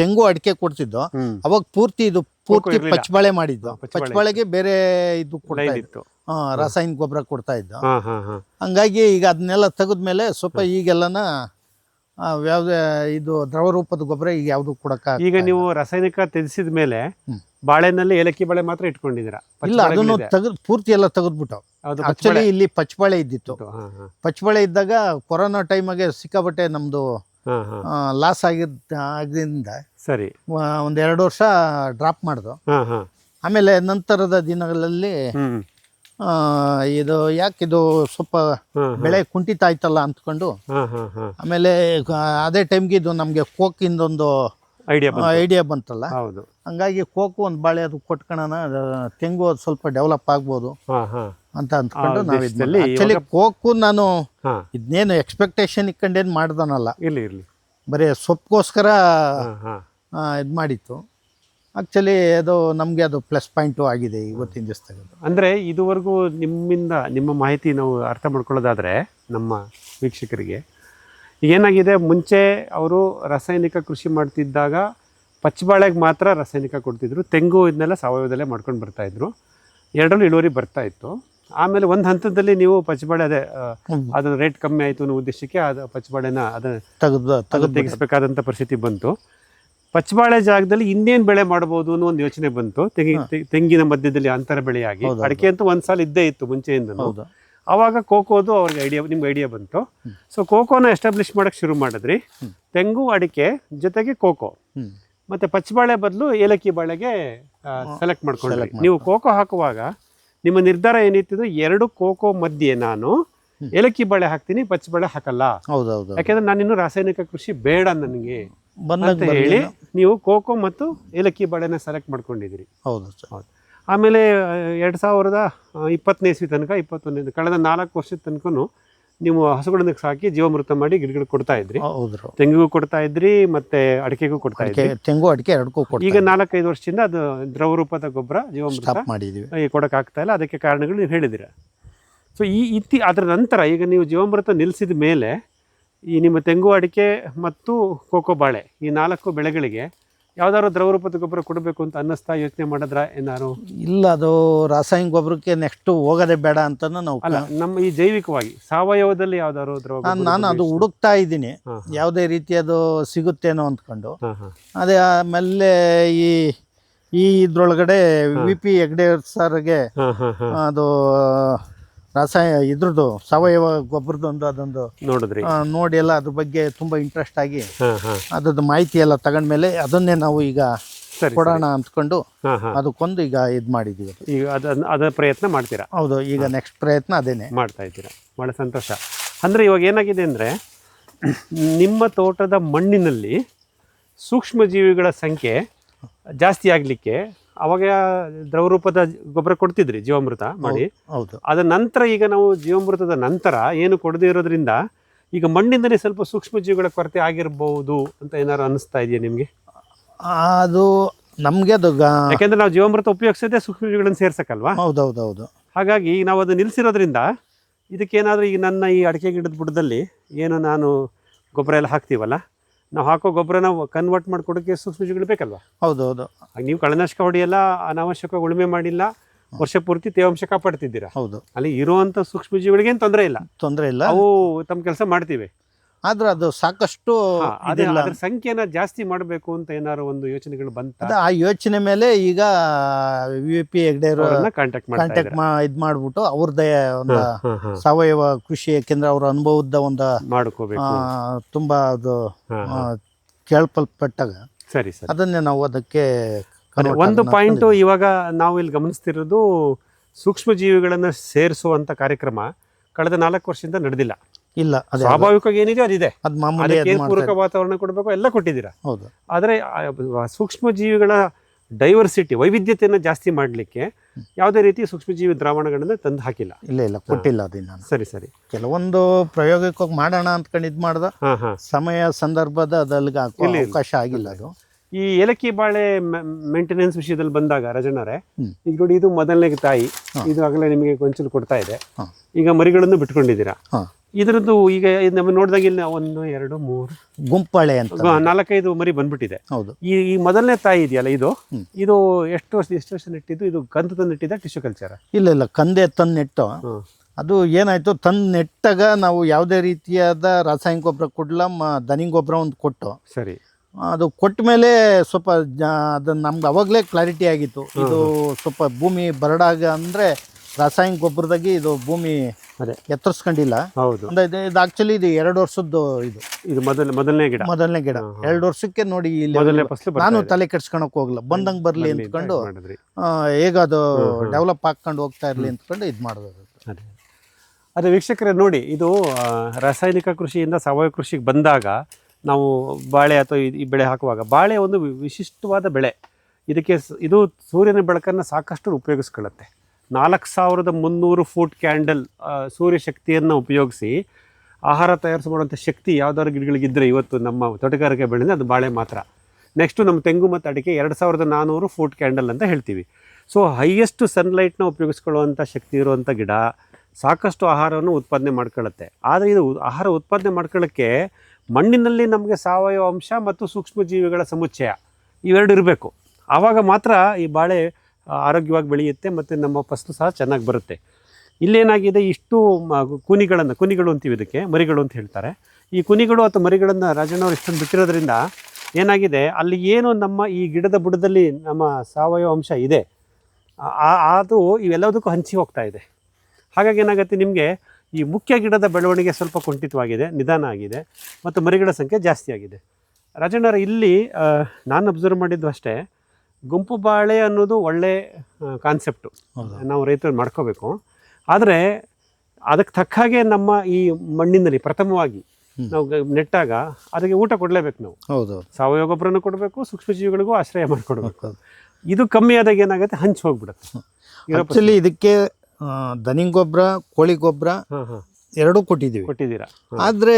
Speaker 2: ತೆಂಗು ಅಡಿಕೆ ಕೊಡ್ತಿದ್ದು ಅವಾಗ ಪೂರ್ತಿ ಇದು ಪೂರ್ತಿ ಪಚ್ಚಬಳೆ ಮಾಡಿದ್ದು. ಪಚ್ಚಬಾಳೆಗೆ ಬೇರೆ ಇದು ಕೊಡ್ತಾ
Speaker 1: ಇತ್ತು.
Speaker 2: ರಾಸಾಯನಿಕ ಗೊಬ್ಬರ ಕೊಡ್ತಾ ಇದ್ದು. ಹಂಗಾಗಿ ಈಗ ಅದನ್ನೆಲ್ಲ ತೆಗೆದ್ಮೇಲೆ ಸ್ವಲ್ಪ ಈಗೆಲ್ಲನ ಯಾವುದೇ ಇದು ದ್ರವ ರೂಪದ ಗೊಬ್ಬರ ಈಗ ಯಾವುದು ಕೊಡಕ್ಕ
Speaker 1: ಈಗ ನೀವು ರಾಸಾಯನಿಕ ತೆಗೆಸಿದ ಮೇಲೆ ಬಾಳೆನಲ್ಲಿ ಏಲಕ್ಕಿ ಬಾಳೆ ಮಾತ್ರ ಇಟ್ಕೊಂಡಿದ್ದೀರಾ?
Speaker 2: ಇಲ್ಲ ಅದನ್ನು ತೆಗೆದು ಪೂರ್ತಿ ಎಲ್ಲ ತೆಗೆದ್ಬಿಟ್ಟು ಆಕ್ಚುಲಿ ಇಲ್ಲಿ ಪಚ್ಚಬಾಳೆ ಇದ್ದಿತ್ತು. ಪಚ್ಚಬಾಳೆ ಇದ್ದಾಗ ಕೊರೋನಾ ಟೈಮಾಗೆ ಸಿಕ್ಕಾಬಟ್ಟೆ
Speaker 1: ನಮ್ದು
Speaker 2: ಲಾಸ್ ಆಗಿದ್ದ ಆಗದಿಂದ
Speaker 1: ಸರಿ.
Speaker 2: ಒಂದು ಎರಡು ವರ್ಷ ಡ್ರಾಪ್ ಮಾಡ್ದು.
Speaker 1: ಹಾ ಹಾ.
Speaker 2: ಆಮೇಲೆ ನಂತರದ ದಿನಗಳಲ್ಲಿ ಇದು ಯಾಕಿದು ಸ್ವಲ್ಪ ಬೆಳೆ ಕುಂಠಿತ ಆಯ್ತಲ್ಲ ಅಂದ್ಕೊಂಡು ಆಮೇಲೆ ಅದೇ ಟೈಮ್ಗೆ ಇದು ನಮಗೆ ಕೋಕಿಂದೊಂದು
Speaker 1: ಐಡಿಯಾ
Speaker 2: ಐಡಿಯಾ ಬಂತಲ್ಲ.
Speaker 1: ಹೌದು.
Speaker 2: ಹಂಗಾಗಿ ಕೋಕು ಒಂದು ಬಾಳೆ ಅದು ಕೊಟ್ಕೊಳ್ಳೋಣ ಅದು ತೆಂಗು ಅದು ಸ್ವಲ್ಪ ಡೆವಲಪ್ ಆಗ್ಬೋದು ಅಂತ ಅಂದ್ಕೊಂಡು ನಾವು ಆಕ್ಚುಲಿ ಕೋಕು ನಾನು ಇದನ್ನೇನು ಎಕ್ಸ್ಪೆಕ್ಟೇಷನ್ ಇಕ್ಕಂಡೇನು ಮಾಡ್ದನಲ್ಲ.
Speaker 1: ಇರ್ಲಿ ಇರಲಿ.
Speaker 2: ಬರೀ ಸೊಪ್ಪಗೋಸ್ಕರ ಇದು ಮಾಡಿತ್ತು. ಆ್ಯಕ್ಚುಲಿ ಅದು ನಮಗೆ ಅದು ಪ್ಲಸ್ ಪಾಯಿಂಟು ಆಗಿದೆ ಇವತ್ತಿನ ದಿವಸದಾಗ
Speaker 1: ಅಂದರೆ ಇದುವರೆಗೂ ನಿಮ್ಮಿಂದ ನಿಮ್ಮ ಮಾಹಿತಿ ನಾವು ಅರ್ಥ ಮಾಡ್ಕೊಳ್ಳೋದಾದರೆ ನಮ್ಮ ವೀಕ್ಷಕರಿಗೆ ಏನಾಗಿದೆ ಮುಂಚೆ ಅವರು ರಾಸಾಯನಿಕ ಕೃಷಿ ಮಾಡ್ತಿದ್ದಾಗ ಪಚ್ಚಬಾಳೆಗೆ ಮಾತ್ರ ರಾಸಾಯನಿಕ ಕೊಡ್ತಿದ್ರು ತೆಂಗು ಇದನ್ನೆಲ್ಲ ಸಾವಯವದಲ್ಲೇ ಮಾಡ್ಕೊಂಡು ಬರ್ತಾ ಇದ್ರು. ಎರಡರಲ್ಲೂ ಇಳುವರಿ ಬರ್ತಾ ಇತ್ತು. ಆಮೇಲೆ ಒಂದು ಹಂತದಲ್ಲಿ ನೀವು ಪಚ್ಚಬಾಳೆ ಅದೇ ಅದರ ಅದು ರೇಟ್ ಕಮ್ಮಿ ಆಯಿತು ಅನ್ನೋ ಉದ್ದೇಶಕ್ಕೆ ಅದು ಪಚ್ಚಬಾಳೆನ ಅದನ್ನು
Speaker 2: ತೆಗೆದು
Speaker 1: ಅದು
Speaker 2: ತೆಗೆದು
Speaker 1: ತೆಗಿಸ್ಬೇಕಾದಂಥ ಪರಿಸ್ಥಿತಿ ಬಂತು. ಪಚ್ಚಬಾಳೆ ಜಾಗದಲ್ಲಿ ಇನ್ನೇನು ಬೆಳೆ ಮಾಡಬಹುದು ಅನ್ನೋ ಒಂದು ಯೋಚನೆ ಬಂತು. ತೆಂಗಿ ತೆಂಗಿನ ಮಧ್ಯದಲ್ಲಿ ಅಂತರ ಬೆಳೆಯಾಗಿ. ಅಡಿಕೆ ಅಂತೂ ಒಂದು ಸಾಲ ಇದ್ದೇ ಇತ್ತು ಮುಂಚೆಯಿಂದ ಆವಾಗ ಕೋಕೋದು ಅವ್ರಿಗೆ ಐಡಿಯಾ ನಿಮ್ಗೆ ಐಡಿಯಾ ಬಂತು. ಸೊ ಕೋಕೋನ ಎಸ್ಟಾಬ್ಲಿಷ್ ಮಾಡಕ್ಕೆ ಶುರು ಮಾಡಿದ್ರಿ. ತೆಂಗು ಅಡಿಕೆ ಜೊತೆಗೆ ಕೋಕೋ. ಮತ್ತೆ ಪಚ್ಚಬಾಳೆ ಬದಲು ಏಲಕ್ಕಿ ಬಾಳೆಗೆ ಸೆಲೆಕ್ಟ್ ಮಾಡ್ಕೊಂಡ್ರಿ. ನೀವು ಕೋಕೋ ಹಾಕುವಾಗ ನಿಮ್ಮ ನಿರ್ಧಾರ ಏನಿತ್ತು ಎರಡು ಕೋಕೋ ಮಧ್ಯೆ ನಾನು ಏಲಕ್ಕಿ ಬಾಳೆ ಹಾಕ್ತೀನಿ ಪಚ್ಚಬಾಳೆ ಹಾಕಲ್ಲ. ಯಾಕೆಂದ್ರೆ ನಾನಿನ್ನು ರಾಸಾಯನಿಕ ಕೃಷಿ ಬೇಡ ನನಗೆ.
Speaker 2: ಬಂದಾಗ
Speaker 1: ಹೇಳಿ ನೀವು ಕೋಕೋ ಮತ್ತು ಏಲಕ್ಕಿ ಬಾಳೆನ ಸೆಲೆಕ್ಟ್ ಮಾಡ್ಕೊಂಡಿದ್ದೀರಿ.
Speaker 2: ಹೌದು ಸರ್.
Speaker 1: ಹೌದು. ಆಮೇಲೆ ಎರಡು ಸಾವಿರದ ಇಪ್ಪತ್ತನೇ ಇಸ್ವಿ ತನಕ ಇಪ್ಪತ್ತೊಂದನೇ ಕಳೆದ ನಾಲ್ಕು ವರ್ಷದ ತನಕ ನೀವು ಹಸುಗಳನ್ನ ಸಾಕಿ ಜೀವಾಮೃತ ಮಾಡಿ ಗಿಡಗಳು ಕೊಡ್ತಾ ಇದ್ರಿ.
Speaker 2: ಹೌದು
Speaker 1: ತೆಂಗಿಗೂ ಕೊಡ್ತಾ ಇದ್ರಿ ಮತ್ತೆ ಅಡಿಕೆಗೂ ಕೊಡ್ತಾ ಇದ್ರಿ.
Speaker 2: ತೆಂಗು ಅಡಿಕೆ ಎರಡಕ್ಕೂ
Speaker 1: ಈಗ
Speaker 2: ಕೊಟ್ಟು
Speaker 1: ನಾಲ್ಕೈದು ವರ್ಷದಿಂದ ಅದು ದ್ರವ ರೂಪದ ಗೊಬ್ಬರ ಜೀವಾಮೃತ
Speaker 2: ಮಾಡಿದೀವಿ.
Speaker 1: ಆಗ್ತಾ ಇಲ್ಲ. ಅದಕ್ಕೆ ಕಾರಣಗಳು ನೀವು ಹೇಳಿದಿರ ಸೊ ಈ ಇತ್ತಿ ಅದರ ನಂತರ ಈಗ ನೀವು ಜೀವಾಮೃತ ನಿಲ್ಲಿಸಿದ ಮೇಲೆ ಈ ನಿಮ್ಮ ತೆಂಗು ಅಡಿಕೆ ಮತ್ತು ಕೋಕೋ ಬಾಳೆ ಈ ನಾಲ್ಕು ಬೆಳೆಗಳಿಗೆ ಯಾವ್ದಾದ್ರು ದ್ರವ ರೂಪದ ಗೊಬ್ಬರ ಕೊಡಬೇಕು ಅಂತ ಅನ್ನಿಸ್ತಾ ಯೋಚನೆ ಮಾಡಿದ್ರ ಏನಾರು
Speaker 2: ಇಲ್ಲ ಅದು ರಾಸಾಯನಿಕ ಗೊಬ್ಬರಕ್ಕೆ ನೆಕ್ಸ್ಟ್ ಹೋಗೋದೇ ಬೇಡ ಅಂತಾನು ನಾವು
Speaker 1: ಅಲ್ಲ ನಮ್ಮ ಈ ಜೈವಿಕವಾಗಿ ಸಾವಯವದಲ್ಲಿ ಯಾವ್ದಾದ್ರು ದ್ರವ
Speaker 2: ನಾನು ಅದು ಹುಡುಕ್ತಾ ಇದ್ದೀನಿ. ಯಾವುದೇ ರೀತಿ ಅದು ಸಿಗುತ್ತೇನೋ ಅಂದ್ಕೊಂಡು. ಅದೇ ಆಮೇಲೆ ಈ ಈ ಇದ್ರೊಳಗಡೆ ವಿ ಪಿ ಹೆಗ್ಡೆ ಸರ್ಗೆ. ಅದು ರಾಸಾಯ ಇದ್ರದ್ದು ಸಾವಯವ ಗೊಬ್ಬರದೊಂದು ಅದೊಂದು
Speaker 1: ನೋಡಿದ್ರಿ.
Speaker 2: ಆ, ನೋಡಿ ಎಲ್ಲ ಅದ್ರ ಬಗ್ಗೆ ತುಂಬ ಇಂಟ್ರೆಸ್ಟ್ ಆಗಿ
Speaker 1: ಹಾ ಹಾ.
Speaker 2: ಅದ್ರದ್ದು ಮಾಹಿತಿ ಎಲ್ಲ ತಗೊಂಡ್ಮೇಲೆ ಅದನ್ನೇ ನಾವು ಈಗ
Speaker 1: ಸರಿ
Speaker 2: ಕೊಡೋಣ ಅಂದ್ಕೊಂಡು
Speaker 1: ಹಾ ಹಾ.
Speaker 2: ಅದಕ್ಕೊಂದು ಈಗ ಇದು ಮಾಡಿದ್ದೀವಿ
Speaker 1: ಈಗ ಅದ ಅದ ಪ್ರಯತ್ನ ಮಾಡ್ತೀರಾ?
Speaker 2: ಹೌದು ಈಗ ನೆಕ್ಸ್ಟ್ ಪ್ರಯತ್ನ ಅದೇನೆ.
Speaker 1: ಮಾಡ್ತಾ ಇದ್ದೀರಾ? ಭಾಳ ಸಂತೋಷ. ಅಂದರೆ ಇವಾಗ ಏನಾಗಿದೆ ಅಂದರೆ ನಿಮ್ಮ ತೋಟದ ಮಣ್ಣಿನಲ್ಲಿ ಸೂಕ್ಷ್ಮಜೀವಿಗಳ ಸಂಖ್ಯೆ ಜಾಸ್ತಿ ಆಗಲಿಕ್ಕೆ ಅವಾಗ ದ್ರವರೂಪದ ಗೊಬ್ಬರ ಕೊಡ್ತಿದ್ರಿ ಜೀವಾಮೃತ ಮಾಡಿ.
Speaker 2: ಹೌದು.
Speaker 1: ಅದ ನಂತರ ಈಗ ನಾವು ಜೀವಾಮೃತದ ನಂತರ ಏನು ಕೊಡದೇ ಇರೋದ್ರಿಂದ ಈಗ ಮಣ್ಣಿಂದಲೇ ಸ್ವಲ್ಪ ಸೂಕ್ಷ್ಮ ಜೀವಿಗಳ ಕೊರತೆ ಆಗಿರ್ಬೋದು ಅಂತ ಏನಾದ್ರು ಅನಿಸ್ತಾ ಇದೆಯಾ ನಿಮಗೆ?
Speaker 2: ಅದು ನಮಗೆ ಅದು
Speaker 1: ಯಾಕೆಂದ್ರೆ ನಾವು ಜೀವಾಮೃತ ಉಪಯೋಗಿಸೋದೇ ಸೂಕ್ಷ್ಮಜೀವಿಗಳನ್ನು ಸೇರ್ಸಕ್ಕಲ್ವಾ?
Speaker 2: ಹೌದೌದು ಹೌದು
Speaker 1: ಹಾಗಾಗಿ ಈಗ ನಾವು ಅದು ನಿಲ್ಲಿಸಿರೋದ್ರಿಂದ ಇದಕ್ಕೇನಾದರೂ ಈಗ ನನ್ನ ಈ ಅಡಿಕೆ ಗಿಡದ ಬುಡದಲ್ಲಿ ಏನು ನಾನು ಗೊಬ್ಬರ ಎಲ್ಲ ಹಾಕ್ತೀವಲ್ಲ? ನಾವು ಹಾಕೋ ಗೊಬ್ಬರನ ಕನ್ವರ್ಟ್ ಮಾಡ್ಕೊಡಕ್ಕೆ ಸೂಕ್ಷ್ಮಜೀವಿಗಳು ಬೇಕಲ್ವಾ?
Speaker 2: ಹೌದು ಹೌದು
Speaker 1: ನೀವು ಕಳೆನಾಶಕ ಹೊಡೆಯಲ್ಲ ಅನಾವಶ್ಯಕ ಉಳುಮೆ ಮಾಡಿಲ್ಲ ವರ್ಷ ಪೂರ್ತಿ ತೇವಾಂಶ ಕಾಪಾಡ್ತಿದ್ದೀರಾ?
Speaker 2: ಹೌದು.
Speaker 1: ಅಲ್ಲಿ ಇರುವಂತ ಸೂಕ್ಷ್ಮಜೀವಿಗಳಿಗೆ ತೊಂದರೆ ಇಲ್ಲ.
Speaker 2: ತೊಂದರೆ ಇಲ್ಲ.
Speaker 1: ಅವು ತಮ್ಮ ಕೆಲಸ ಮಾಡ್ತೀವಿ.
Speaker 2: ಆದ್ರೆ ಅದು ಸಾಕಷ್ಟು
Speaker 1: ಅದೇ ಅದ್ರ ಸಂಖ್ಯೆನ ಜಾಸ್ತಿ ಮಾಡಬೇಕು ಅಂತ ಏನಾರು ಒಂದು ಯೋಚನೆಗಳು ಬಂತ?
Speaker 2: ಆ ಯೋಚನೆ ಮೇಲೆ ಈಗ ವಿ ಪಿ ಹೆಗ್ಡೆ
Speaker 1: ಕಾಂಟ್ಯಾಕ್ಟ್?
Speaker 2: ಮಾ ಇದು ಮಾಡ್ಬಿಟ್ಟು ಅವ್ರದ್ದೇ ಒಂದು. ಸಾವಯವ ಕೃಷಿ ಯಾಕೆಂದ್ರೆ ಅವ್ರ ಅನುಭವದ ಒಂದು
Speaker 1: ಮಾಡ್ಕೋಬೇಕು.
Speaker 2: ತುಂಬಾ ಅದು ಕೇಳ್ಪಲ್ಪಟ್ಟಾಗ
Speaker 1: ಸರಿ ಸರ್.
Speaker 2: ಅದನ್ನೇ ನಾವು ಅದಕ್ಕೆ
Speaker 1: ಒಂದು
Speaker 2: ಪಾಯಿಂಟ್
Speaker 1: ಪಾಯಿಂಟು ಇವಾಗ ನಾವು ಇಲ್ಲಿ ಗಮನಿಸ್ತಿರೋದು ಸೂಕ್ಷ್ಮ ಜೀವಿಗಳನ್ನು ಸೇರಿಸುವಂತ ಕಾರ್ಯಕ್ರಮ ಕಳೆದ ನಾಲ್ಕು ವರ್ಷದಿಂದ ನಡೆದಿಲ್ಲ.
Speaker 2: ಇಲ್ಲ ಅದೇ
Speaker 1: ಸ್ವಾಭಾವಿಕವಾಗಿ ಏನಿದೆ ಅದಿದೆ.
Speaker 2: ಅದು ಮಾಮೂಲಿ
Speaker 1: ಪೂರಕ ವಾತಾವರಣ ಕೊಡಬೇಕು ಎಲ್ಲ ಕೊಟ್ಟಿದ್ದೀರಾ?
Speaker 2: ಹೌದು.
Speaker 1: ಆದರೆ ಸೂಕ್ಷ್ಮ ಜೀವಿಗಳ ಡೈವರ್ಸಿಟಿ ವೈವಿಧ್ಯತೆಯನ್ನು ಜಾಸ್ತಿ ಮಾಡಲಿಕ್ಕೆ ಯಾವುದೇ ರೀತಿ ಸೂಕ್ಷ್ಮಜೀವಿ ದ್ರಾವಣಗಳನ್ನು ತಂದು ಹಾಕಿಲ್ಲ.
Speaker 2: ಇಲ್ಲ ಇಲ್ಲ ಕೊಟ್ಟಿಲ್ಲ ಅದನ್ನ
Speaker 1: ಸರಿ ಸರಿ.
Speaker 2: ಕೆಲವೊಂದು ಪ್ರಯೋಗಕ್ಕೆ ಮಾಡೋಣ ಅಂದ್ಕೊಂಡು ಇದು ಮಾಡ್ದ ಸಮಯ ಸಂದರ್ಭದ
Speaker 1: ಅದಲ್ಲಿ.
Speaker 2: ಅವಕಾಶ ಆಗಿಲ್ಲ ಅದು.
Speaker 1: ಈ ಏಲಕ್ಕಿ ಬಾಳೆ ಮೇಂಟೆನೆನ್ಸ್ ವಿಷಯದಲ್ಲಿ ಬಂದಾಗ ರಜನರೇ ಈಗ ನೋಡಿ ಇದು ಮೊದಲನೇ ತಾಯಿ ಇದು ಆಗಲೇ ನಿಮಗೆ ಗೊಂಚಲು ಕೊಡ್ತಾ ಇದೆ. ಈಗ ಮರಿಗಳನ್ನು ಬಿಟ್ಕೊಂಡಿದ್ದೀರಾ? ಇದರದ್ದು ಈಗ ನಮ್ಮ ನೋಡಿದಾಗ ಇಲ್ಲಿ ಒಂದು ಎರಡು ಮೂರು
Speaker 2: ಗುಂಪಳೆ ಅಂತ
Speaker 1: ನಾಲ್ಕೈದು ಮರಿ ಬಂದ್ಬಿಟ್ಟಿದೆ.
Speaker 2: ಹೌದು.
Speaker 1: ಈ ಈ ಮೊದಲನೇ ತಾಯಿ ಇದೆಯಲ್ಲ ಇದು? ಇದು ಎಷ್ಟು ವರ್ಷ ಎಷ್ಟು ವರ್ಷ ನೆಟ್ಟಿದ್ದು? ಇದು ಕಂದ ತಂದು ನೆಟ್ಟಿದ್ದ ಟಿಶ್ಯೂ ಕಲ್ಚರ್
Speaker 2: ಇಲ್ಲ ಇಲ್ಲ ಕಂದೆ ತಂದು ನೆಟ್ಟು ಅದು ಏನಾಯ್ತು? ತಂದು ನೆಟ್ಟಾಗ ನಾವು ಯಾವುದೇ ರೀತಿಯಾದ ರಾಸಾಯನಿಕ ಗೊಬ್ಬರ ಕೊಡಲ ಮ ದನಿ ಗೊಬ್ಬರ ಒಂದು ಕೊಟ್ಟು
Speaker 1: ಸರಿ.
Speaker 2: ಅದು ಕೊಟ್ಟ ಮೇಲೆ ಸ್ವಲ್ಪ ಅದು ಅದನ್ನು ನಮ್ಗೆ ಅವಾಗಲೇ ಕ್ಲಾರಿಟಿ ಆಗಿತ್ತು. ಇದು ಸ್ವಲ್ಪ ಭೂಮಿ ಬರಡಾಗ ಅಂದರೆ ರಾಸಾಯನಿಕ ಗೊಬ್ಬರದಾಗಿ ಇದು ಭೂಮಿ
Speaker 1: ಅದೇ.
Speaker 2: ಎತ್ತರಿಸ್ಕೊಂಡಿಲ್ಲ.
Speaker 1: ಹೌದು.
Speaker 2: ಅಂದ್ರೆ ಇದು ಇದು ಆಕ್ಚುಲಿ ಇದು ಎರಡು ವರ್ಷದ್ದು ಇದು.
Speaker 1: ಇದು ಮೊದಲ ಮೊದಲನೇ ಗಿಡ.
Speaker 2: ಮೊದಲನೇ ಗಿಡ. ಎರಡು ವರ್ಷಕ್ಕೆ ನೋಡಿ ಇಲ್ಲಿ
Speaker 1: ಮೊದಲನೇ ಫಸಲು
Speaker 2: ನಾನು ತಲೆ ಕೆಡ್ಸ್ಕೊಳಕ್ ಹೋಗಲ್ಲ ಬಂದಂಗೆ ಬರಲಿ
Speaker 1: ಬರ್ಲಿ ಹೇಗದು
Speaker 2: ಅಂದ್ಕೊಂಡು
Speaker 1: ಮಾಡಿದ್ರಿ.
Speaker 2: ಆ, ಹೇಗ ಅದು ಡೆವಲಪ್ ಹಾಕ್ಕೊಂಡು ಹೋಗ್ತಾ ಇರಲಿ ಅಂತಕೊಂಡು ಇದು ಮಾಡೋದು
Speaker 1: ಅದೇ. ಅದೇ ವೀಕ್ಷಕರೇ ನೋಡಿ ಇದು ಆ, ರಾಸಾಯನಿಕ ಕೃಷಿಯಿಂದ ಸಾವಯವ ಕೃಷಿಗೆ ಬಂದಾಗ ನಾವು ಬಾಳೆ ಅಥವಾ ಈ- ಬೆಳೆ ಹಾಕುವಾಗ, ಬಾಳೆ ಒಂದು ವಿಶಿಷ್ಟವಾದ ಬೆಳೆ. ಇದಕ್ಕೆ ಇದು ಸೂರ್ಯನ ಬೆಳಕನ್ನು ಸಾಕಷ್ಟು ಉಪಯೋಗಿಸ್ಕೊಳ್ಳುತ್ತೆ. ನಾಲ್ಕು ಸಾವಿರದ ಮುನ್ನೂರು ಫೂಟ್ ಕ್ಯಾಂಡಲ್ ಸೂರ್ಯ ಶಕ್ತಿಯನ್ನು ಉಪಯೋಗಿಸಿ ಆಹಾರ ತಯಾರಿಸಿ ಮಾಡುವಂಥ ಶಕ್ತಿ ಯಾವ್ದಾದ್ರು ಗಿಡಗಳಿಗಿದ್ದರೆ ಇವತ್ತು ನಮ್ಮ ತೋಟಗಾರಿಕೆ ಬೆಳೆನೇ ಅದು ಬಾಳೆ ಮಾತ್ರ. ನೆಕ್ಸ್ಟು ನಮ್ಮ ತೆಂಗು ಮತ್ತು ಅಡಿಕೆ ಎರಡು ಸಾವಿರದ ನಾನ್ನೂರು ಫೂಟ್ ಕ್ಯಾಂಡಲ್ ಅಂತ ಹೇಳ್ತೀವಿ. ಸೊ ಹೈಯೆಸ್ಟ್ ಸನ್ಲೈಟ್ನ ಉಪಯೋಗಿಸ್ಕೊಳ್ಳುವಂಥ ಶಕ್ತಿ ಇರುವಂಥ ಗಿಡ ಸಾಕಷ್ಟು ಆಹಾರವನ್ನು ಉತ್ಪಾದನೆ ಮಾಡ್ಕೊಳ್ಳುತ್ತೆ. ಆದರೆ ಇದು ಆಹಾರ ಉತ್ಪಾದನೆ ಮಾಡ್ಕೊಳ್ಳೋಕ್ಕೆ ಮಣ್ಣಿನಲ್ಲಿ ನಮಗೆ ಸಾವಯವ ಅಂಶ ಮತ್ತು ಸೂಕ್ಷ್ಮಜೀವಿಗಳ ಸಮುಚ್ಚಯ, ಇವೆರಡು ಇರಬೇಕು. ಆವಾಗ ಮಾತ್ರ ಈ ಬಾಳೆ ಆರೋಗ್ಯವಾಗಿ ಬೆಳೆಯುತ್ತೆ ಮತ್ತು ನಮ್ಮ ಫಸಲು ಸಹ ಚೆನ್ನಾಗಿ ಬರುತ್ತೆ. ಇಲ್ಲೇನಾಗಿದೆ, ಇಷ್ಟು ಕುನಿಗಳನ್ನು, ಕುನಿಗಳು ಅಂತೀವಿ ಇದಕ್ಕೆ, ಮರಿಗಳು ಅಂತ ಹೇಳ್ತಾರೆ. ಈ ಕುನಿಗಳು ಅಥವಾ ಮರಿಗಳನ್ನು ರಾಜಣ್ಣವ್ರು ಇಷ್ಟೊಂದು ಬಿಟ್ಟಿರೋದ್ರಿಂದ ಏನಾಗಿದೆ, ಅಲ್ಲಿ ಏನು ನಮ್ಮ ಈ ಗಿಡದ ಬುಡದಲ್ಲಿ ನಮ್ಮ ಸಾವಯವ ಅಂಶ ಇದೆ ಅದು ಇವೆಲ್ಲದಕ್ಕೂ ಹಂಚಿ ಹೋಗ್ತಾ ಇದೆ. ಹಾಗಾಗಿ ಏನಾಗುತ್ತೆ ನಿಮಗೆ ಈ ಮುಖ್ಯ ಗಿಡದ ಬೆಳವಣಿಗೆ ಸ್ವಲ್ಪ ಕುಂಠಿತವಾಗಿದೆ ನಿಧಾನ ಆಗಿದೆ ಮತ್ತು ಮರಿಗಳ ಸಂಖ್ಯೆ ಜಾಸ್ತಿ ಆಗಿದೆ. ರಾಜಣ್ಣರ ಇಲ್ಲಿ ನಾನು ಅಬ್ಸರ್ವ್ ಮಾಡಿದ್ದು ಅಷ್ಟೇ ಗುಂಪು ಬಾಳೆ ಅನ್ನೋದು ಒಳ್ಳೆ ಕಾನ್ಸೆಪ್ಟು ನಾವು ರೈತರು ಮಾಡ್ಕೋಬೇಕು. ಆದರೆ ಅದಕ್ಕೆ ತಕ್ಕ ಹಾಗೆ ನಮ್ಮ ಈ ಮಣ್ಣಿನಲ್ಲಿ ಪ್ರಥಮವಾಗಿ ನಾವು ನೆಟ್ಟಾಗ ಅದಕ್ಕೆ ಊಟ ಕೊಡಲೇಬೇಕು ನಾವು.
Speaker 2: ಹೌದು.
Speaker 1: ಸಾವಯವ ಗೊಬ್ಬರನೂ ಕೊಡಬೇಕು ಸೂಕ್ಷ್ಮಜೀವಿಗಳಿಗೂ ಆಶ್ರಯ ಮಾಡಿಕೊಡ್ಬೇಕು. ಇದು ಕಮ್ಮಿ ಆದಾಗ ಏನಾಗುತ್ತೆ ಹಂಚಿ ಹೋಗ್ಬಿಡುತ್ತೆ.
Speaker 2: ಆ್ಯಕ್ಚುಲಿ ಇದಕ್ಕೆ ದನಿ ಗೊಬ್ಬರ ಕೋಳಿ ಗೊಬ್ಬರ ಎರಡು ಕೊಟ್ಟಿದ್ದೀವಿ.
Speaker 1: ಕೊಟ್ಟಿದ್ದೀರಾ?
Speaker 2: ಆದರೆ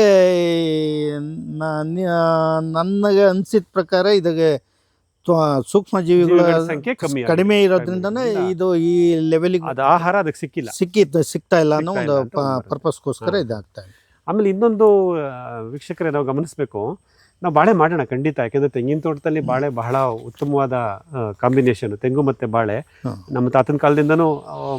Speaker 2: ನನಗೆ ಅನಿಸಿದ ಪ್ರಕಾರ ಇದಾಗೆ ತ್ವ- ಸೂಕ್ಷ್ಮ ಜೀವಿಗಳ
Speaker 1: ಸಂಖ್ಯೆ
Speaker 2: ಕಡಿಮೆ ಇರೋದ್ರಿಂದನೇ
Speaker 1: ಇದು
Speaker 2: ಈ ಲೆವೆಲಿಗೆ
Speaker 1: ಅದು ಆಹಾರ ಅದಕ್ಕೆ ಸಿಕ್ಕಿಲ್ಲ.
Speaker 2: ಸಿಕ್ಕಿತ್ತು ಸಿಗ್ತಾ ಇಲ್ಲ ಅನ್ನೋ ಒಂದು. ಪರ್ಪಸ್ಗೋಸ್ಕರ. ಇದಾಗ್ತಾ ಇದೆ.
Speaker 1: ಆಮೇಲೆ ಇನ್ನೊಂದು ವೀಕ್ಷಕರೇ ನಾವು ಗಮನಿಸಬೇಕು. ನಾವು ಬಾಳೆ ಮಾಡೋಣ ಖಂಡಿತ ಯಾಕೆಂದ್ರೆ ತೆಂಗಿನ ತೋಟದಲ್ಲಿ ಬಾಳೆ ಬಹಳ ಉತ್ತಮವಾದ ಕಾಂಬಿನೇಷನ್ ತೆಂಗು ಮತ್ತು ಬಾಳೆ ನಮ್ಮ ತಾತನ ಕಾಲದಿಂದನೂ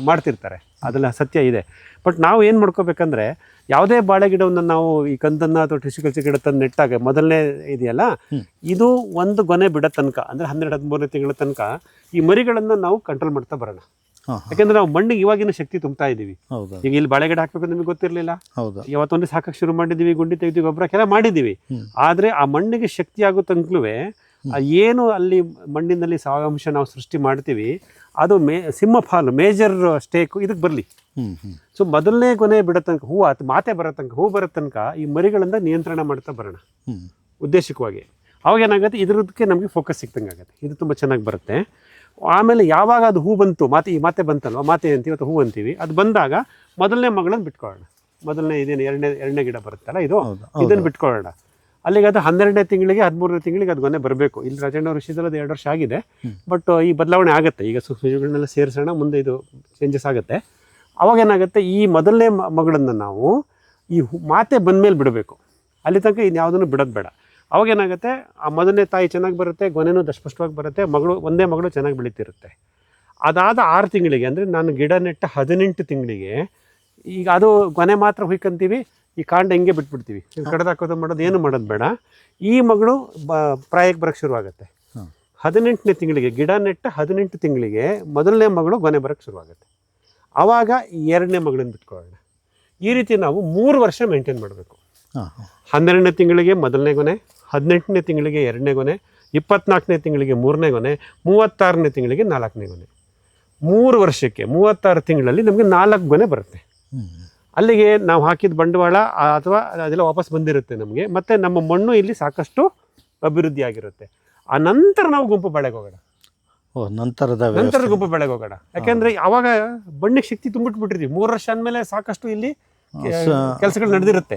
Speaker 1: ಮಾಡ್ತಿರ್ತಾರೆ. ಅದೆಲ್ಲ ಸತ್ಯ ಇದೆ. ಬಟ್ ನಾವು ಏನು ಮಾಡ್ಕೋಬೇಕಂದ್ರೆ ಯಾವುದೇ ಬಾಳೆ ಗಿಡವನ್ನು ನಾವು ಈ ಕಂದನ್ನ ಅಥವಾ ಟಿಶ್ಯುಕಲ್ಚರ್ ಗಿಡ ತಂದು ನೆಟ್ಟಾಗ ಮೊದಲನೇ ಇದೆಯಲ್ಲ ಇದು ಒಂದು ಗೊನೆ ಬಿಡೋ ತನಕ ಅಂದರೆ ಹನ್ನೆರಡು ಹದಿಮೂರನೇ ತಿಂಗಳ ತನಕ ಈ ಮರಿಗಳನ್ನು ನಾವು ಕಂಟ್ರೋಲ್ ಮಾಡ್ತಾ ಬರೋಣ. ಯಾಕೆಂದ್ರೆ ನಾವು ಮಣ್ಣಿಗೆ ಇವಾಗಿನ ಶಕ್ತಿ ತುಂಬ್ತಾ
Speaker 2: ಇದೀವಿ
Speaker 1: ಈಗ ಇಲ್ಲಿ ಬಾಳೆ ಗಿಡ ಹಾಕ್ಬೇಕು ನಿಮಗೆ ಗೊತ್ತಿರಲಿಲ್ಲ. ಯಾವತ್ತೊಂದು ಸಾಕಕ್ಕೆ ಶುರು ಮಾಡಿದ್ದೀವಿ ಗುಂಡಿ ತೆಗೆದು ಗೊಬ್ಬರ ಕೆಲ ಮಾಡಿದ್ದೀವಿ. ಆದ್ರೆ ಆ ಮಣ್ಣಿಗೆ ಶಕ್ತಿ ಆಗೋ ಏನು ಅಲ್ಲಿ ಮಣ್ಣಿನಲ್ಲಿ ಸಾವಾಂಶ ನಾವು ಸೃಷ್ಟಿ ಮಾಡ್ತೀವಿ ಅದು ಮೇ ಸಿಂಹಫಾಲು ಮೇಜರ್ ಸ್ಟೇಕ್ ಇದಕ್ಕೆ ಬರಲಿ. ಸೊ ಮೊದಲನೇ ಕೊನೆ ಬಿಡೋ ತನಕ ಹೂ ಆತ ಮಾತೆ ಬರೋ ತನಕ ಹೂ ಬರೋ ತನಕ ಈ ಮರಿಗಳಿಂದ ನಿಯಂತ್ರಣ ಮಾಡ್ತಾ ಬರೋಣ.
Speaker 2: ಉದ್ದೇಶಕವಾಗಿ
Speaker 1: ಉದ್ದೇಶಿಕವಾಗಿ. ಅವಾಗ ಏನಾಗುತ್ತೆ ಇದ್ರದಕ್ಕೆ ನಮಗೆ ಫೋಕಸ್ ಸಿಕ್ತಂಗೆ ಆಗುತ್ತೆ ಇದು ತುಂಬ ಚೆನ್ನಾಗಿ ಬರುತ್ತೆ. ಆಮೇಲೆ ಯಾವಾಗ ಅದು ಹೂ ಬಂತು ಮಾತೆ ಈ ಮಾತೆ ಬಂತಲ್ವ? ಮಾತೆ ಅಂತೀವಿ ಅಥವಾ ಹೂ ಅಂತೀವಿ. ಅದು ಬಂದಾಗ ಮೊದಲನೇ ಮಗಳನ್ನು ಬಿಟ್ಕೊಳ್ಳೋಣ. ಮೊದಲನೇ ಇದೇನು ಎರಡನೇ ಎರಡನೇ ಗಿಡ ಬರುತ್ತಲ್ಲ ಇದು? ಇದನ್ನು ಬಿಟ್ಕೊಳ್ಳೋಣ. ಅಲ್ಲಿಗೆ ಅದು ಹನ್ನೆರಡನೇ ತಿಂಗಳಿಗೆ ಹದಿಮೂರನೇ ತಿಂಗಳಿಗೆ ಅದು ಗೊನೆ ಬರಬೇಕು. ಇಲ್ಲಿ ರಾಜಣ್ಣ ವರ್ಷದಲ್ಲಿ ಅದು ಎರಡು ವರ್ಷ ಆಗಿದೆ. ಬಟ್ ಈ ಬದಲಾವಣೆ ಆಗುತ್ತೆ. ಈಗ ಸೂಕ್ಷ್ಮಜೀವಿಗಳನ್ನೆಲ್ಲ ಸೇರಿಸೋಣ ಮುಂದೆ ಇದು ಚೇಂಜಸ್ ಆಗುತ್ತೆ. ಅವಾಗ ಏನಾಗುತ್ತೆ ಈ ಮೊದಲನೇ ಮಗಳನ್ನು ನಾವು ಈ ಮಾತೆ ಮಾತೆ ಬಂದಮೇಲೆ ಬಿಡಬೇಕು. ಅಲ್ಲಿ ತನಕ ಇನ್ಯಾವುದನ್ನು ಬಿಡೋದು ಬೇಡ. ಅವಾಗ ಏನಾಗುತ್ತೆ ಆ ಮೊದಲನೇ ತಾಯಿ ಚೆನ್ನಾಗಿ ಬರುತ್ತೆ ಗೊನೆನೂ ದಸ್ಪಷ್ಟವಾಗಿ ಬರುತ್ತೆ ಮಗಳು ಒಂದೇ ಮಗಳು ಚೆನ್ನಾಗಿ ಬೆಳೀತಿರುತ್ತೆ. ಅದಾದ ಆರು ತಿಂಗಳಿಗೆ ಅಂದರೆ ನಾನು ಗಿಡ ನೆಟ್ಟ ಹದಿನೆಂಟು ತಿಂಗಳಿಗೆ ಈಗ ಅದು ಗೊನೆ ಮಾತ್ರ ಹುಯ್ಕೊಂತೀವಿ ಈ ಕಾಂಡ ಹಿಂಗೆ ಬಿಟ್ಬಿಡ್ತೀವಿ. ಕಡ್ದು ಹಾಕೋದು ಮಾಡೋದು ಏನು ಮಾಡೋದು ಬೇಡ. ಈ ಮಗಳು ಬ ಪ್ರಾಯಕ್ಕೆ ಬರೋಕ್ಕೆ ಶುರುವಾಗುತ್ತೆ. ಹದಿನೆಂಟನೇ ತಿಂಗಳಿಗೆ ಗಿಡ ನೆಟ್ಟ ಹದಿನೆಂಟು ತಿಂಗಳಿಗೆ ಮೊದಲನೇ ಮಗಳು ಗೊನೆ ಬರೋಕ್ಕೆ ಶುರುವಾಗುತ್ತೆ ಆವಾಗ ಎರಡನೇ ಮಗಳನ್ನ ಬಿಟ್ಕೊಳ್ಳೋಣ ಈ ರೀತಿ ನಾವು ಮೂರು ವರ್ಷ ಮೇಂಟೈನ್ ಮಾಡಬೇಕು. ಹನ್ನೆರಡನೇ ತಿಂಗಳಿಗೆ ಮೊದಲನೇ ಗೊನೆ ಹದಿನೆಂಟನೇ ತಿಂಗಳಿಗೆ ಎರಡನೇ ಗೊನೆ ಇಪ್ಪತ್ನಾಲ್ಕನೇ ತಿಂಗಳಿಗೆ ಮೂರನೇ ಗೊನೆ ಮೂವತ್ತಾರನೇ ತಿಂಗಳಿಗೆ ನಾಲ್ಕನೇ ಗೊನೆ. ಮೂರು ವರ್ಷಕ್ಕೆ ಮೂವತ್ತಾರು ತಿಂಗಳಲ್ಲಿ ನಮಗೆ ನಾಲ್ಕು ಗೊನೆ ಬರುತ್ತೆ. ಅಲ್ಲಿಗೆ ನಾವು ಹಾಕಿದ ಬಂಡವಾಳ ಅಥವಾ ಅದೆಲ್ಲ ವಾಪಸ್ ಬಂದಿರುತ್ತೆ ನಮಗೆ ಮತ್ತು ನಮ್ಮ ಮಣ್ಣು ಇಲ್ಲಿ ಸಾಕಷ್ಟು ಅಭಿವೃದ್ಧಿ ಆಗಿರುತ್ತೆ ಆ ನಂತರ ನಾವು ಗುಂಪು ಬೆಳೆಗೆ ಹೋಗೋಣ
Speaker 2: ಓ ನಂತರದ
Speaker 1: ನಂತರ. ಗುಂಪು ಬೆಳೆಗೆ ಹೋಗೋಣ ಯಾಕೆಂದ್ರೆ ಅವಾಗ ಬಣ್ಣಕ್ಕೆ ಶಕ್ತಿ ತುಂಬಿಟ್ಬಿಟ್ಟಿರ್ತೀವಿ ಮೂರು ವರ್ಷ ಅಂದಮೇಲೆ ಸಾಕಷ್ಟು ಇಲ್ಲಿ ಕೆಲಸಗಳು ನಡೆದಿರುತ್ತೆ.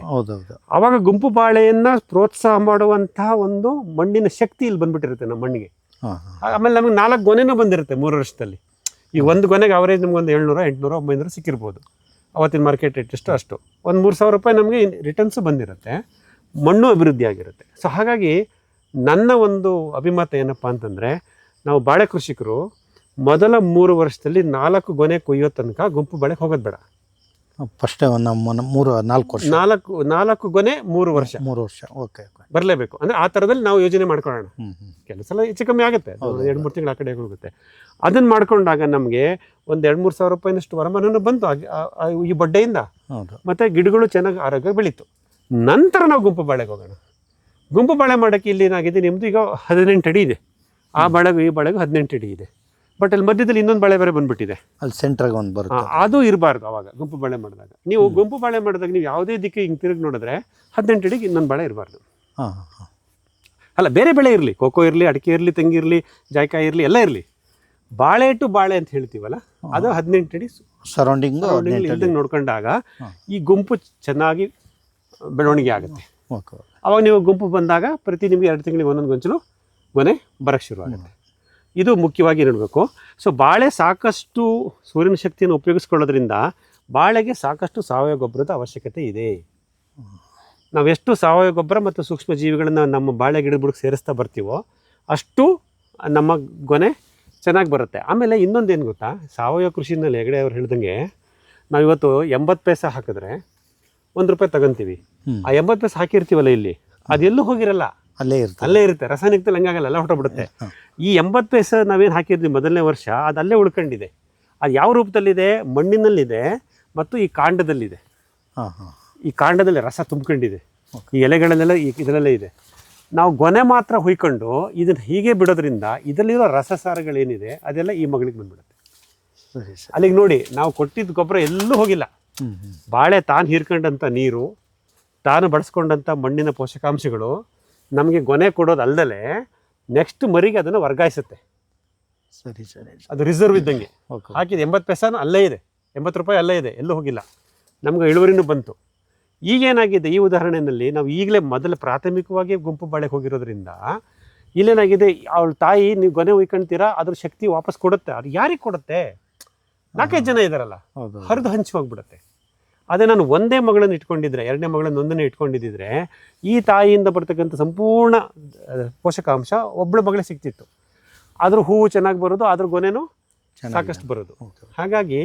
Speaker 1: ಅವಾಗ ಗುಂಪು ಬಾಳೆಯನ್ನ ಪ್ರೋತ್ಸಾಹ ಮಾಡುವಂತಹ ಒಂದು ಮಣ್ಣಿನ ಶಕ್ತಿ ಇಲ್ಲಿ ಬಂದ್ಬಿಟ್ಟಿರುತ್ತೆ ನಮ್ಮ ಮಣ್ಣಿಗೆ. ಆಮೇಲೆ ನಮಗೆ ನಾಲ್ಕು ಗೊನೆನೂ ಬಂದಿರುತ್ತೆ ಮೂರು ವರ್ಷದಲ್ಲಿ. ಈ ಒಂದು ಗೊನೆಗೆ ಅವರೇಜ್ ನಮ್ಗೆ ಒಂದು ಏಳ್ನೂರ ಎಂಟುನೂರ ಒಂಬೈನೂರು ಸಿಕ್ಕಿರ್ಬೋದು. ಅವತ್ತಿನ ಮಾರ್ಕೆಟ್ ರೇಟ್ ಎಷ್ಟು ಅಷ್ಟು. ಒಂದು ಮೂರು ಸಾವಿರ ರೂಪಾಯಿ ನಮಗೆ ರಿಟರ್ನ್ಸು ಬಂದಿರುತ್ತೆ. ಮಣ್ಣು ಅಭಿವೃದ್ಧಿ ಆಗಿರುತ್ತೆ. ಸೊ ಹಾಗಾಗಿ ನನ್ನ ಒಂದು ಅಭಿಮತ ಏನಪ್ಪ ಅಂತಂದರೆ ನಾವು ಬಾಳೆ ಕೃಷಿಕರು ಮೊದಲ ಮೂರು ವರ್ಷದಲ್ಲಿ ನಾಲ್ಕು ಗೊನೆ ಕೊಯ್ಯೋ ತನಕ ಗುಂಪು ಬಾಳೆಗೆ ಹೋಗೋದು ಬೇಡ.
Speaker 2: ಫಸ್ಟ್ ನಮ್ಮ ಮೂರು ನಾಲ್ಕು ವರ್ಷ.
Speaker 1: ನಾಲ್ಕು ನಾಲ್ಕು ಗೊನೆ ಮೂರು ವರ್ಷ.
Speaker 2: ಮೂರು ವರ್ಷ ಓಕೆ
Speaker 1: ಬರಲೇಬೇಕು. ಅಂದರೆ ಆ ಥರದಲ್ಲಿ ನಾವು ಯೋಜನೆ ಮಾಡ್ಕೊಳ್ಳೋಣ.
Speaker 2: ಕೆಲಸ
Speaker 1: ಕೆಲವು ಸಲ ಹೆಚ್ಚು ಕಮ್ಮಿ ಆಗುತ್ತೆ. ಎರಡು ಮೂರು ತಿಂಗಳು ಆ ಕಡೆ ಹೋಗುತ್ತೆ. ಅದನ್ನು ಮಾಡ್ಕೊಂಡಾಗ ನಮಗೆ ಒಂದು ಎರಡು ಮೂರು ಸಾವಿರ ರೂಪಾಯಿನಷ್ಟು ವರಮಾನನೂ ಬಂತು. ಈ ಬಡ್ಡೆಯಿಂದ.
Speaker 2: ಹೌದು.
Speaker 1: ಮತ್ತು ಗಿಡಗಳು ಚೆನ್ನಾಗಿ ಆರೋಗ್ಯ ಬೆಳೀತು. ನಂತರ ನಾವು ಗುಂಪು ಬಾಳೆಗೆ ಹೋಗೋಣ. ಗುಂಪು ಬಾಳೆ ಮಾಡೋಕ್ಕೆ ಇಲ್ಲಿ ಏನಾಗಿದೆ? ನಿಮ್ಮದು ಈಗ ಹದಿನೆಂಟು ಅಡಿ ಇದೆ. ಆ ಬಾಳೆಗೂ ಈ ಬಾಳೆಗೂ ಹದಿನೆಂಟು ಅಡಿ ಇದೆ. ಬಟ್ ಅಲ್ಲಿ ಮಧ್ಯದಲ್ಲಿ ಇನ್ನೊಂದು ಬಳೆ ಬೇರೆ ಬಂದ್ಬಿಟ್ಟಿದೆ.
Speaker 2: ಅಲ್ಲಿ ಸೆಂಟ್ರಾಗ ಒಂದು ಬರುತ್ತೆ.
Speaker 1: ಅದು ಇರಬಾರ್ದು ಅವಾಗ ಗುಂಪು ಬಳೆ ಮಾಡಿದಾಗ. ನೀವು ಗುಂಪು ಬಾಳೆ ಮಾಡಿದಾಗ ನೀವು ಯಾವುದೇ ದಿಕ್ಕಿಗೆ ಹಿಂಗೆ ತಿರುಗಿ ನೋಡಿದ್ರೆ ಹದಿನೆಂಟು ಅಡಿಗೆ ಇನ್ನೊಂದು ಬಾಳೆ ಇರಬಾರ್ದು.
Speaker 2: ಹಾಂ ಹಾಂ
Speaker 1: ಅಲ್ಲ ಬೇರೆ ಬೆಳೆ ಇರಲಿ ಕೋಕೋ ಇರಲಿ ಅಡಿಕೆ ಇರಲಿ ತೆಂಗಿರಲಿ ಇರಲಿ ಜಾಯ್ಕಾಯಿ ಇರಲಿ ಎಲ್ಲ ಇರಲಿ. ಬಾಳೆ ಟು ಬಾಳೆ ಅಂತ ಹೇಳ್ತೀವಲ್ಲ ಅದು ಹದಿನೆಂಟು ಅಡಿ
Speaker 2: ಸರೌಂಡಿಂಗ್
Speaker 1: ಇಲ್ದಂಗೆ ನೋಡ್ಕೊಂಡಾಗ ಈ ಗುಂಪು ಚೆನ್ನಾಗಿ ಬೆಳವಣಿಗೆ ಆಗುತ್ತೆ. ಅವಾಗ ನೀವು ಗುಂಪು ಬಂದಾಗ ಪ್ರತಿ ನಿಮಗೆ ಎರಡು ತಿಂಗಳಿಗೆ ಒಂದೊಂದು ಗೊಂಚಲು ಗೊನೆ ಬರೋಕ್ಕೆ ಶುರು ಆಗುತ್ತೆ ಇದು ಮುಖ್ಯವಾಗಿ ನೋಡಬೇಕು ಸೊ ಬಾಳೆ ಸಾಕಷ್ಟು ಸೂರ್ಯನ ಶಕ್ತಿಯನ್ನು ಉಪಯೋಗಿಸ್ಕೊಳ್ಳೋದ್ರಿಂದ ಬಾಳೆಗೆ ಸಾಕಷ್ಟು ಸಾವಯವ ಗೊಬ್ಬರದ ಅವಶ್ಯಕತೆ ಇದೆ. ನಾವೆಷ್ಟು ಸಾವಯವ ಗೊಬ್ಬರ ಮತ್ತು ಸೂಕ್ಷ್ಮ ಜೀವಿಗಳನ್ನು ನಮ್ಮ ಬಾಳೆ ಗಿಡದ ಬುಡಕ್ಕೆ ಸೇರಿಸ್ತಾ ಬರ್ತೀವೋ ಅಷ್ಟು ನಮ್ಮ ಗೊನೆ ಚೆನ್ನಾಗಿ ಬರುತ್ತೆ. ಆಮೇಲೆ ಇನ್ನೊಂದು ಏನು ಗೊತ್ತಾ? ಸಾವಯವ ಕೃಷಿನಲ್ಲಿ ಹೆಗಡೆ ಅವ್ರು ಹೇಳ್ದಂಗೆ ನಾವಿವತ್ತು ಎಂಬತ್ತು ಪೈಸೆ ಹಾಕಿದ್ರೆ ಒಂದು ರೂಪಾಯಿ ತಗೊಂತೀವಿ. ಆ ಎಂಬತ್ತು ಪೈಸೆ ಹಾಕಿರ್ತೀವಲ್ಲ ಇಲ್ಲಿ? ಅದೆಲ್ಲೂ ಹೋಗಿರಲ್ಲ.
Speaker 2: ಅಲ್ಲೇ ಇರುತ್ತೆ
Speaker 1: ಅಲ್ಲೇ ಇರುತ್ತೆ. ರಾಸಾಯನಿಕದಲ್ಲಿ ಹಂಗಾಗಲ್ಲ ಎಲ್ಲ ಹೊರಟೋಗ್ಬಿಡುತ್ತೆ.
Speaker 2: ಬಿಡುತ್ತೆ
Speaker 1: ಈ ಎಂಬತ್ತು ಪೈಸ ನಾವೇನು ಹಾಕಿದ್ವಿ ಮೊದಲನೇ ವರ್ಷ ಅದು ಅಲ್ಲೇ ಉಳ್ಕೊಂಡಿದೆ. ಅದು ಯಾವ ರೂಪದಲ್ಲಿದೆ? ಮಣ್ಣಿನಲ್ಲಿದೆ ಮತ್ತು ಈ ಕಾಂಡದಲ್ಲಿದೆ. ಈ ಕಾಂಡದಲ್ಲಿ ರಸ ತುಂಬ್ಕೊಂಡಿದೆ. ಈ ಎಲೆಗಳಲ್ಲೆಲ್ಲ ಈ ಇದರಲ್ಲೇ ಇದೆ. ನಾವು ಗೊನೆ ಮಾತ್ರ ಹುಯ್ಕೊಂಡು ಇದನ್ನು ಹೀಗೆ ಬಿಡೋದ್ರಿಂದ ಇದರಲ್ಲಿರೋ ರಸಸಾರಗಳೇನಿದೆ ಅದೆಲ್ಲ ಈ ಮಗಳಿಗೆ ಬಂದ್ಬಿಡುತ್ತೆ. ಅಲ್ಲಿಗೆ ನೋಡಿ ನಾವು ಕೊಟ್ಟಿದ್ದ ಗೊಬ್ಬರ ಎಲ್ಲೂ ಹೋಗಿಲ್ಲ. ಬಾಳೆ ತಾನು ಹೀರ್ಕೊಂಡಂಥ ನೀರು ತಾನು ಬಳಸ್ಕೊಂಡಂಥ ಮಣ್ಣಿನ ಪೋಷಕಾಂಶಗಳು ನಮಗೆ ಗೊನೆ ಕೊಡೋದು ಅಲ್ಲದೆ ನೆಕ್ಸ್ಟ್ ಮರಿಗೆ ಅದನ್ನು ವರ್ಗಾಯಿಸುತ್ತೆ.
Speaker 2: ಸರಿ ಸರಿ
Speaker 1: ಅದು ರಿಸರ್ವ್ ಇದ್ದಂಗೆ.
Speaker 2: ಓಕೆ
Speaker 1: ಹಾಕಿದ ಎಂಬತ್ತು ಪೈಸಾನು ಅಲ್ಲೇ ಇದೆ. ಎಂಬತ್ತು ರೂಪಾಯಿ ಅಲ್ಲೇ ಇದೆ ಎಲ್ಲೂ ಹೋಗಿಲ್ಲ. ನಮ್ಗೆ ಇಳುವರಿನೂ ಬಂತು. ಈಗೇನಾಗಿದೆ ಈ ಉದಾಹರಣೆಯಲ್ಲಿ ನಾವು ಈಗಲೇ ಮೊದಲು ಪ್ರಾಥಮಿಕವಾಗಿ ಗುಂಪು ಬಾಳೆಗೆ ಹೋಗಿರೋದ್ರಿಂದ ಇಲ್ಲೇನಾಗಿದೆ ಅವಳ ತಾಯಿ ನೀವು ಗೊನೆ ಉಯ್ಕೊಂತೀರಾ ಅದ್ರ ಶಕ್ತಿ ವಾಪಸ್ ಕೊಡುತ್ತೆ. ಅದು ಯಾರಿಗೆ ಕೊಡುತ್ತೆ? ನಾಲ್ಕೈದು ಜನ ಇದ್ದಾರಲ್ಲ ಹರಿದು ಹಂಚಿ ಹೋಗ್ಬಿಡುತ್ತೆ. ಅದೇ ನಾನು ಒಂದೇ ಮಗಳನ್ನು ಇಟ್ಕೊಂಡಿದ್ರೆ ಎರಡನೇ ಮಗಳನ್ನ ಒಂದನೇ ಇಟ್ಕೊಂಡಿದ್ದಿದ್ರೆ ಈ ತಾಯಿಯಿಂದ ಬರ್ತಕ್ಕಂಥ ಸಂಪೂರ್ಣ ಪೋಷಕಾಂಶ ಒಬ್ಬಳ ಮಗಳೇ ಸಿಗ್ತಿತ್ತು. ಆದರೂ ಹೂವು ಚೆನ್ನಾಗಿ ಬರೋದು ಅದ್ರ ಗೊನೆನೂ. ಸಾಕಷ್ಟು ಬರೋದು. ಹಾಗಾಗಿ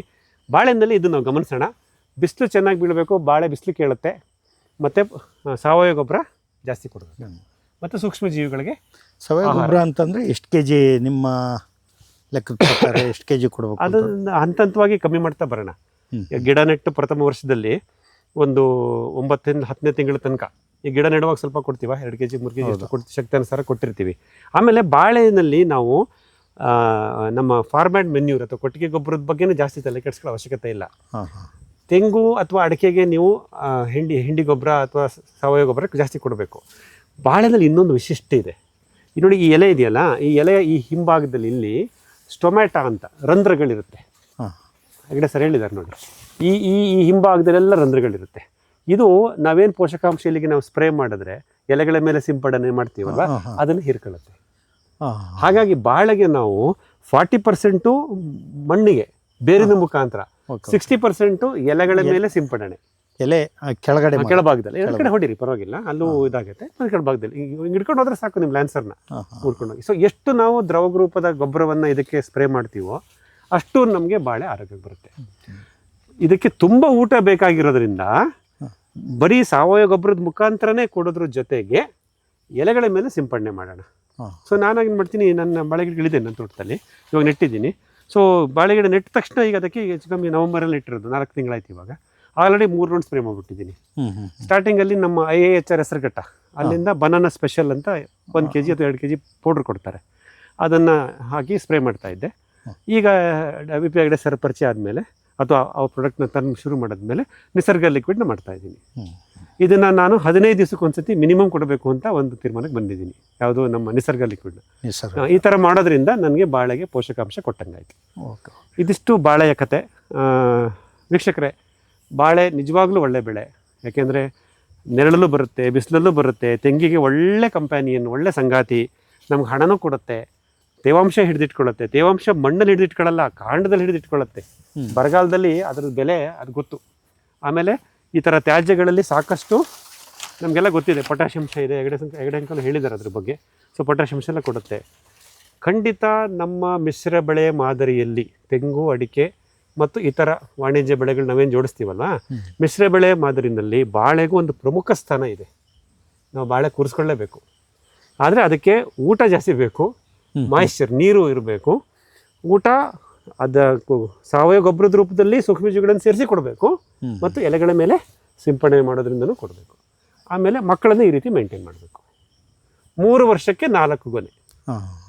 Speaker 1: ಬಾಳೆನಲ್ಲಿ ಇದನ್ನು ನಾವು ಗಮನಿಸೋಣ. ಬಿಸಿಲು ಚೆನ್ನಾಗಿ ಬೀಳಬೇಕು ಬಾಳೆ ಬಿಸಿಲು ಕೇಳುತ್ತೆ ಮತ್ತು ಸಾವಯವ ಗೊಬ್ಬರ ಜಾಸ್ತಿ ಕೊಡಬೇಕು
Speaker 2: ಹ್ಮ್.
Speaker 1: ಮತ್ತು ಸೂಕ್ಷ್ಮ ಜೀವಿಗಳಿಗೆ
Speaker 2: ಸಾವಯವ ಗೊಬ್ಬರ ಅಂತಂದರೆ ಎಷ್ಟು ಕೆ ಜಿ ನಿಮ್ಮ ಲೆಕ್ಕಕ್ಕೆ ಎಷ್ಟು ಕೆ ಜಿ ಕೊಡಬೇಕು
Speaker 1: ಅದನ್ನು ಹಂತ ಹಂತವಾಗಿ ಕಮ್ಮಿ ಮಾಡ್ತಾ ಬರೋಣ. ಗಿಡ ನೆಟ್ಟು ಪ್ರಥಮ ವರ್ಷದಲ್ಲಿ ಒಂದು ಒಂಬತ್ತರಿಂದ ಹತ್ತನೇ ತಿಂಗಳ ತನಕ ಈ ಗಿಡ ನೆಡುವಾಗ ಸ್ವಲ್ಪ ಕೊಡ್ತೀವ? ಎರಡು ಕೆ ಜಿ ಮೂರು ಕೆ ಜಿ ಎಷ್ಟು ಕೊಡ್ತೀವಿ ಶಕ್ತಿ ಅನುಸಾರ ಕೊಟ್ಟಿರ್ತೀವಿ. ಆಮೇಲೆ ಬಾಳೆನಲ್ಲಿ ನಾವು ನಮ್ಮ ಫಾರ್ಮ್ಯಾಟ್ ಮೆನ್ಯೂರ್ ಅಥವಾ ಕೊಟ್ಟಿಗೆ ಗೊಬ್ಬರದ ಬಗ್ಗೆನೂ ಜಾಸ್ತಿ ತಲೆ ಕೆಡಿಸ್ಕೊಳ್ಳೋ ಅವಶ್ಯಕತೆ ಇಲ್ಲ. ತೆಂಗು ಅಥವಾ ಅಡಿಕೆಗೆ ನೀವು ಹಿಂಡಿ ಹಿಂಡಿ ಗೊಬ್ಬರ ಅಥವಾ ಸಾವಯವ ಗೊಬ್ಬರ ಜಾಸ್ತಿ ಕೊಡಬೇಕು. ಬಾಳೆನಲ್ಲಿ ಇನ್ನೊಂದು ವಿಶಿಷ್ಟ ಇದೆ. ಈ ನೋಡಿ ಈ ಎಲೆ ಇದೆಯಲ್ಲ ಈ ಎಲೆಯ ಈ ಹಿಂಭಾಗದಲ್ಲಿ ಇಲ್ಲಿ ಸ್ಟೊಮ್ಯಾಟ ಅಂತ ರಂಧ್ರಗಳಿರುತ್ತೆ. ಹೆಗಡೆ ಸರ್ ಹೇಳಿದ್ದಾರೆ ನೋಡಿ. ಈ ಈ ಈ ಹಿಂಭಾಗದಲ್ಲೆಲ್ಲ ರಂಧ್ರಗಳಿರುತ್ತೆ. ಇದು ನಾವೇನು ಪೋಷಕಾಂಶ ಇಲ್ಲಿಗೆ ನಾವು ಸ್ಪ್ರೇ ಮಾಡಿದ್ರೆ ಎಲೆಗಳ ಮೇಲೆ ಸಿಂಪಡಣೆ ಮಾಡ್ತೀವಲ್ವ. ಅದನ್ನು ಹೀರ್ಕೊಳ್ಳುತ್ತೆ. ಹಾಗಾಗಿ ಬಾಳೆಗೆ ನಾವು ಫಾರ್ಟಿ ಪರ್ಸೆಂಟು ಮಣ್ಣಿಗೆ ಬೇರಿನ ಮುಖಾಂತರ. ಸಿಕ್ಸ್ಟಿ ಪರ್ಸೆಂಟು ಎಲೆಗಳ ಮೇಲೆ ಸಿಂಪಡಣೆ.
Speaker 2: ಎಲೆ ಕೆಳಗಡೆ.
Speaker 1: ಕೆಳಭಾಗದಲ್ಲಿ. ಎರಡು ಕಡೆ ಹೊಡಿರಿ ಪರವಾಗಿಲ್ಲ. ಅಲ್ಲೂ ಇದಾಗುತ್ತೆ. ಒಂದು ಕೆಳಭಾಗದಲ್ಲಿ. ಹಿಡ್ಕೊಂಡು ಹೋದ್ರೆ ಸಾಕು ನಿಮ್ಮ ಲ್ಯಾನ್ಸರ್ನ
Speaker 2: ಹಾ ಹಾ.
Speaker 1: ಹೋಗಿ. ಸೊ ಎಷ್ಟು ನಾವು ದ್ರವ ರೂಪದ ಗೊಬ್ಬರವನ್ನು ಇದಕ್ಕೆ ಸ್ಪ್ರೇ ಮಾಡ್ತೀವೋ ಅಷ್ಟು ನಮಗೆ ಬಾಳೆ ಆರೋಗ್ಯಕ್ಕೆ ಬರುತ್ತೆ. ಇದಕ್ಕೆ ತುಂಬ ಊಟ ಬೇಕಾಗಿರೋದ್ರಿಂದ ಬರೀ ಸಾವಯವ ಗೊಬ್ಬರದ ಮುಖಾಂತರನೇ ಕೊಡೋದ್ರ ಜೊತೆಗೆ ಎಲೆಗಳ ಮೇಲೆ ಸಿಂಪಡಣೆ ಮಾಡೋಣ. ಸೊ ನಾನಾಗೇನು ಮಾಡ್ತೀನಿ ನನ್ನ ಬಾಳೆಗಿಡಗಳಿದೆ ನನ್ನ ತೋಟದಲ್ಲಿ. ಇವಾಗ ನೆಟ್ಟಿದ್ದೀನಿ. ಸೊ ಬಾಳೆಗಿಡ ನೆಟ್ಟ ತಕ್ಷಣ ಈಗ ಅದಕ್ಕೆ ಹೆಚ್ಚು ಕಮ್ಮಿ ನವಂಬರಲ್ಲಿ ಇಟ್ಟಿರೋದು ನಾಲ್ಕು ತಿಂಗಳಾಯ್ತು ಇವಾಗ. ಆಲ್ರೆಡಿ ಮೂರು ರೌಂಡ್ ಸ್ಪ್ರೇ ಮಾಡಿಬಿಟ್ಟಿದ್ದೀನಿ. ಸ್ಟಾರ್ಟಿಂಗಲ್ಲಿ ನಮ್ಮ I A H R Hesaraghatta. ಅಲ್ಲಿಂದ ಬನಾನಾ ಸ್ಪೆಷಲ್ ಅಂತ ಒಂದು ಕೆ ಜಿ ಅಥವಾ ಎರಡು ಕೆ ಜಿ ಪೌಡ್ರ್ ಕೊಡ್ತಾರೆ. ಅದನ್ನು ಹಾಕಿ ಸ್ಪ್ರೇ ಮಾಡ್ತಾ ಇದ್ದೆ. ಈಗ ವಿ ಪಿ ಹೆಗ್ಡೆ ಸರ್ ಪರಿಚಯ ಆದಮೇಲೆ ಅಥವಾ ಆ ಪ್ರಾಡಕ್ಟ್ನ ತಂದು ಶುರು ಮಾಡಿದ್ಮೇಲೆ ನಿಸರ್ಗ ಲಿಕ್ವಿಡ್ನ ಮಾಡ್ತಾ ಇದ್ದೀನಿ. ಇದನ್ನು ನಾನು ಹದಿನೈದು ದಿವಸಕ್ಕೊಂದ್ಸತಿ ಮಿನಿಮಮ್ ಕೊಡಬೇಕು ಅಂತ ಒಂದು ತೀರ್ಮಾನಕ್ಕೆ ಬಂದಿದ್ದೀನಿ. ಯಾವುದು ನಮ್ಮ ನಿಸರ್ಗ ಲಿಕ್ವಿಡ್ನ ಈ ಥರ ಮಾಡೋದ್ರಿಂದ ನನಗೆ ಬಾಳೆಗೆ ಪೋಷಕಾಂಶ ಕೊಟ್ಟಂಗಾಯ್ತು.
Speaker 2: ಓಕೆ
Speaker 1: ಇದಿಷ್ಟು ಬಾಳೆಯ ಕತೆ. ವೀಕ್ಷಕರೇ ಬಾಳೆ ನಿಜವಾಗ್ಲೂ ಒಳ್ಳೆ ಬೆಳೆ. ಯಾಕೆಂದರೆ ನೆರಳಲ್ಲೂ ಬರುತ್ತೆ ಬಿಸಿಲಲ್ಲೂ ಬರುತ್ತೆ ತೆಂಗಿಗೆ ಒಳ್ಳೆ ಕಂಪ್ಯಾನಿಯನ್ ಒಳ್ಳೆ ಸಂಗಾತಿ ನಮ್ಗೆ ಹಣನೂ ಕೊಡುತ್ತೆ. ತೇವಾಂಶ ಹಿಡಿದಿಟ್ಕೊಳ್ಳುತ್ತೆ. ತೇವಾಂಶ ಮಣ್ಣಲ್ಲಿ ಹಿಡಿದಿಟ್ಕೊಳ್ಳಲ್ಲ ಕಾಂಡದಲ್ಲಿ ಹಿಡಿದಿಟ್ಕೊಳ್ಳುತ್ತೆ. ಬರಗಾಲದಲ್ಲಿ ಅದ್ರ ಬೆಲೆ ಅದು ಗೊತ್ತು. ಆಮೇಲೆ ಈ ಥರ ತ್ಯಾಜ್ಯಗಳಲ್ಲಿ ಸಾಕಷ್ಟು ನಮಗೆಲ್ಲ ಗೊತ್ತಿದೆ. ಪೊಟ್ಯಾಷಿಯಂಶ ಇದೆ ಎಗಡೆ ಎಗಡೆ ಅಂಕಲ್ ಹೇಳಿದ್ದಾರೆ ಅದ್ರ ಬಗ್ಗೆ. ಸೊ ಪೊಟ್ಯಾಷಿಯಂಶ ಎಲ್ಲ ಕೊಡುತ್ತೆ. ಖಂಡಿತ ನಮ್ಮ ಮಿಶ್ರ ಬೆಳೆ ಮಾದರಿಯಲ್ಲಿ ತೆಂಗು ಅಡಿಕೆ ಮತ್ತು ಇತರ ವಾಣಿಜ್ಯ ಬೆಳೆಗಳು ನಾವೇನು ಜೋಡಿಸ್ತೀವಲ್ಲ ಮಿಶ್ರ ಬೆಳೆ ಮಾದರಿನಲ್ಲಿ ಬಾಳೆಗೂ ಒಂದು ಪ್ರಮುಖ ಸ್ಥಾನ ಇದೆ. ನಾವು ಬಾಳೆ ಕೂರಿಸ್ಕೊಳ್ಳೇಬೇಕು. ಆದರೆ ಅದಕ್ಕೆ ಊಟ ಜಾಸ್ತಿ ಬೇಕು. ಮಾಯಿಶ್ಚರ್ ನೀರು ಇರಬೇಕು. ಊಟ ಅದ ಕು- ಸಾವಯವ ಗೊಬ್ಬರದ ರೂಪದಲ್ಲಿ ಸೂಕ್ಷ್ಮಜೀವಿಗಳನ್ನು ಸೇರಿಸಿ ಕೊಡಬೇಕು. ಮತ್ತು ಎಲೆಗಳ ಮೇಲೆ ಸಿಂಪಡಣೆ ಮಾಡೋದ್ರಿಂದನೂ ಕೊಡಬೇಕು. ಆಮೇಲೆ ಮಕ್ಕಳನ್ನು ಈ ರೀತಿ ಮೇಂಟೈನ್ ಮಾಡಬೇಕು. ಮೂರು ವರ್ಷಕ್ಕೆ ನಾಲ್ಕು ಗೊನೆ.
Speaker 2: ಹಾ.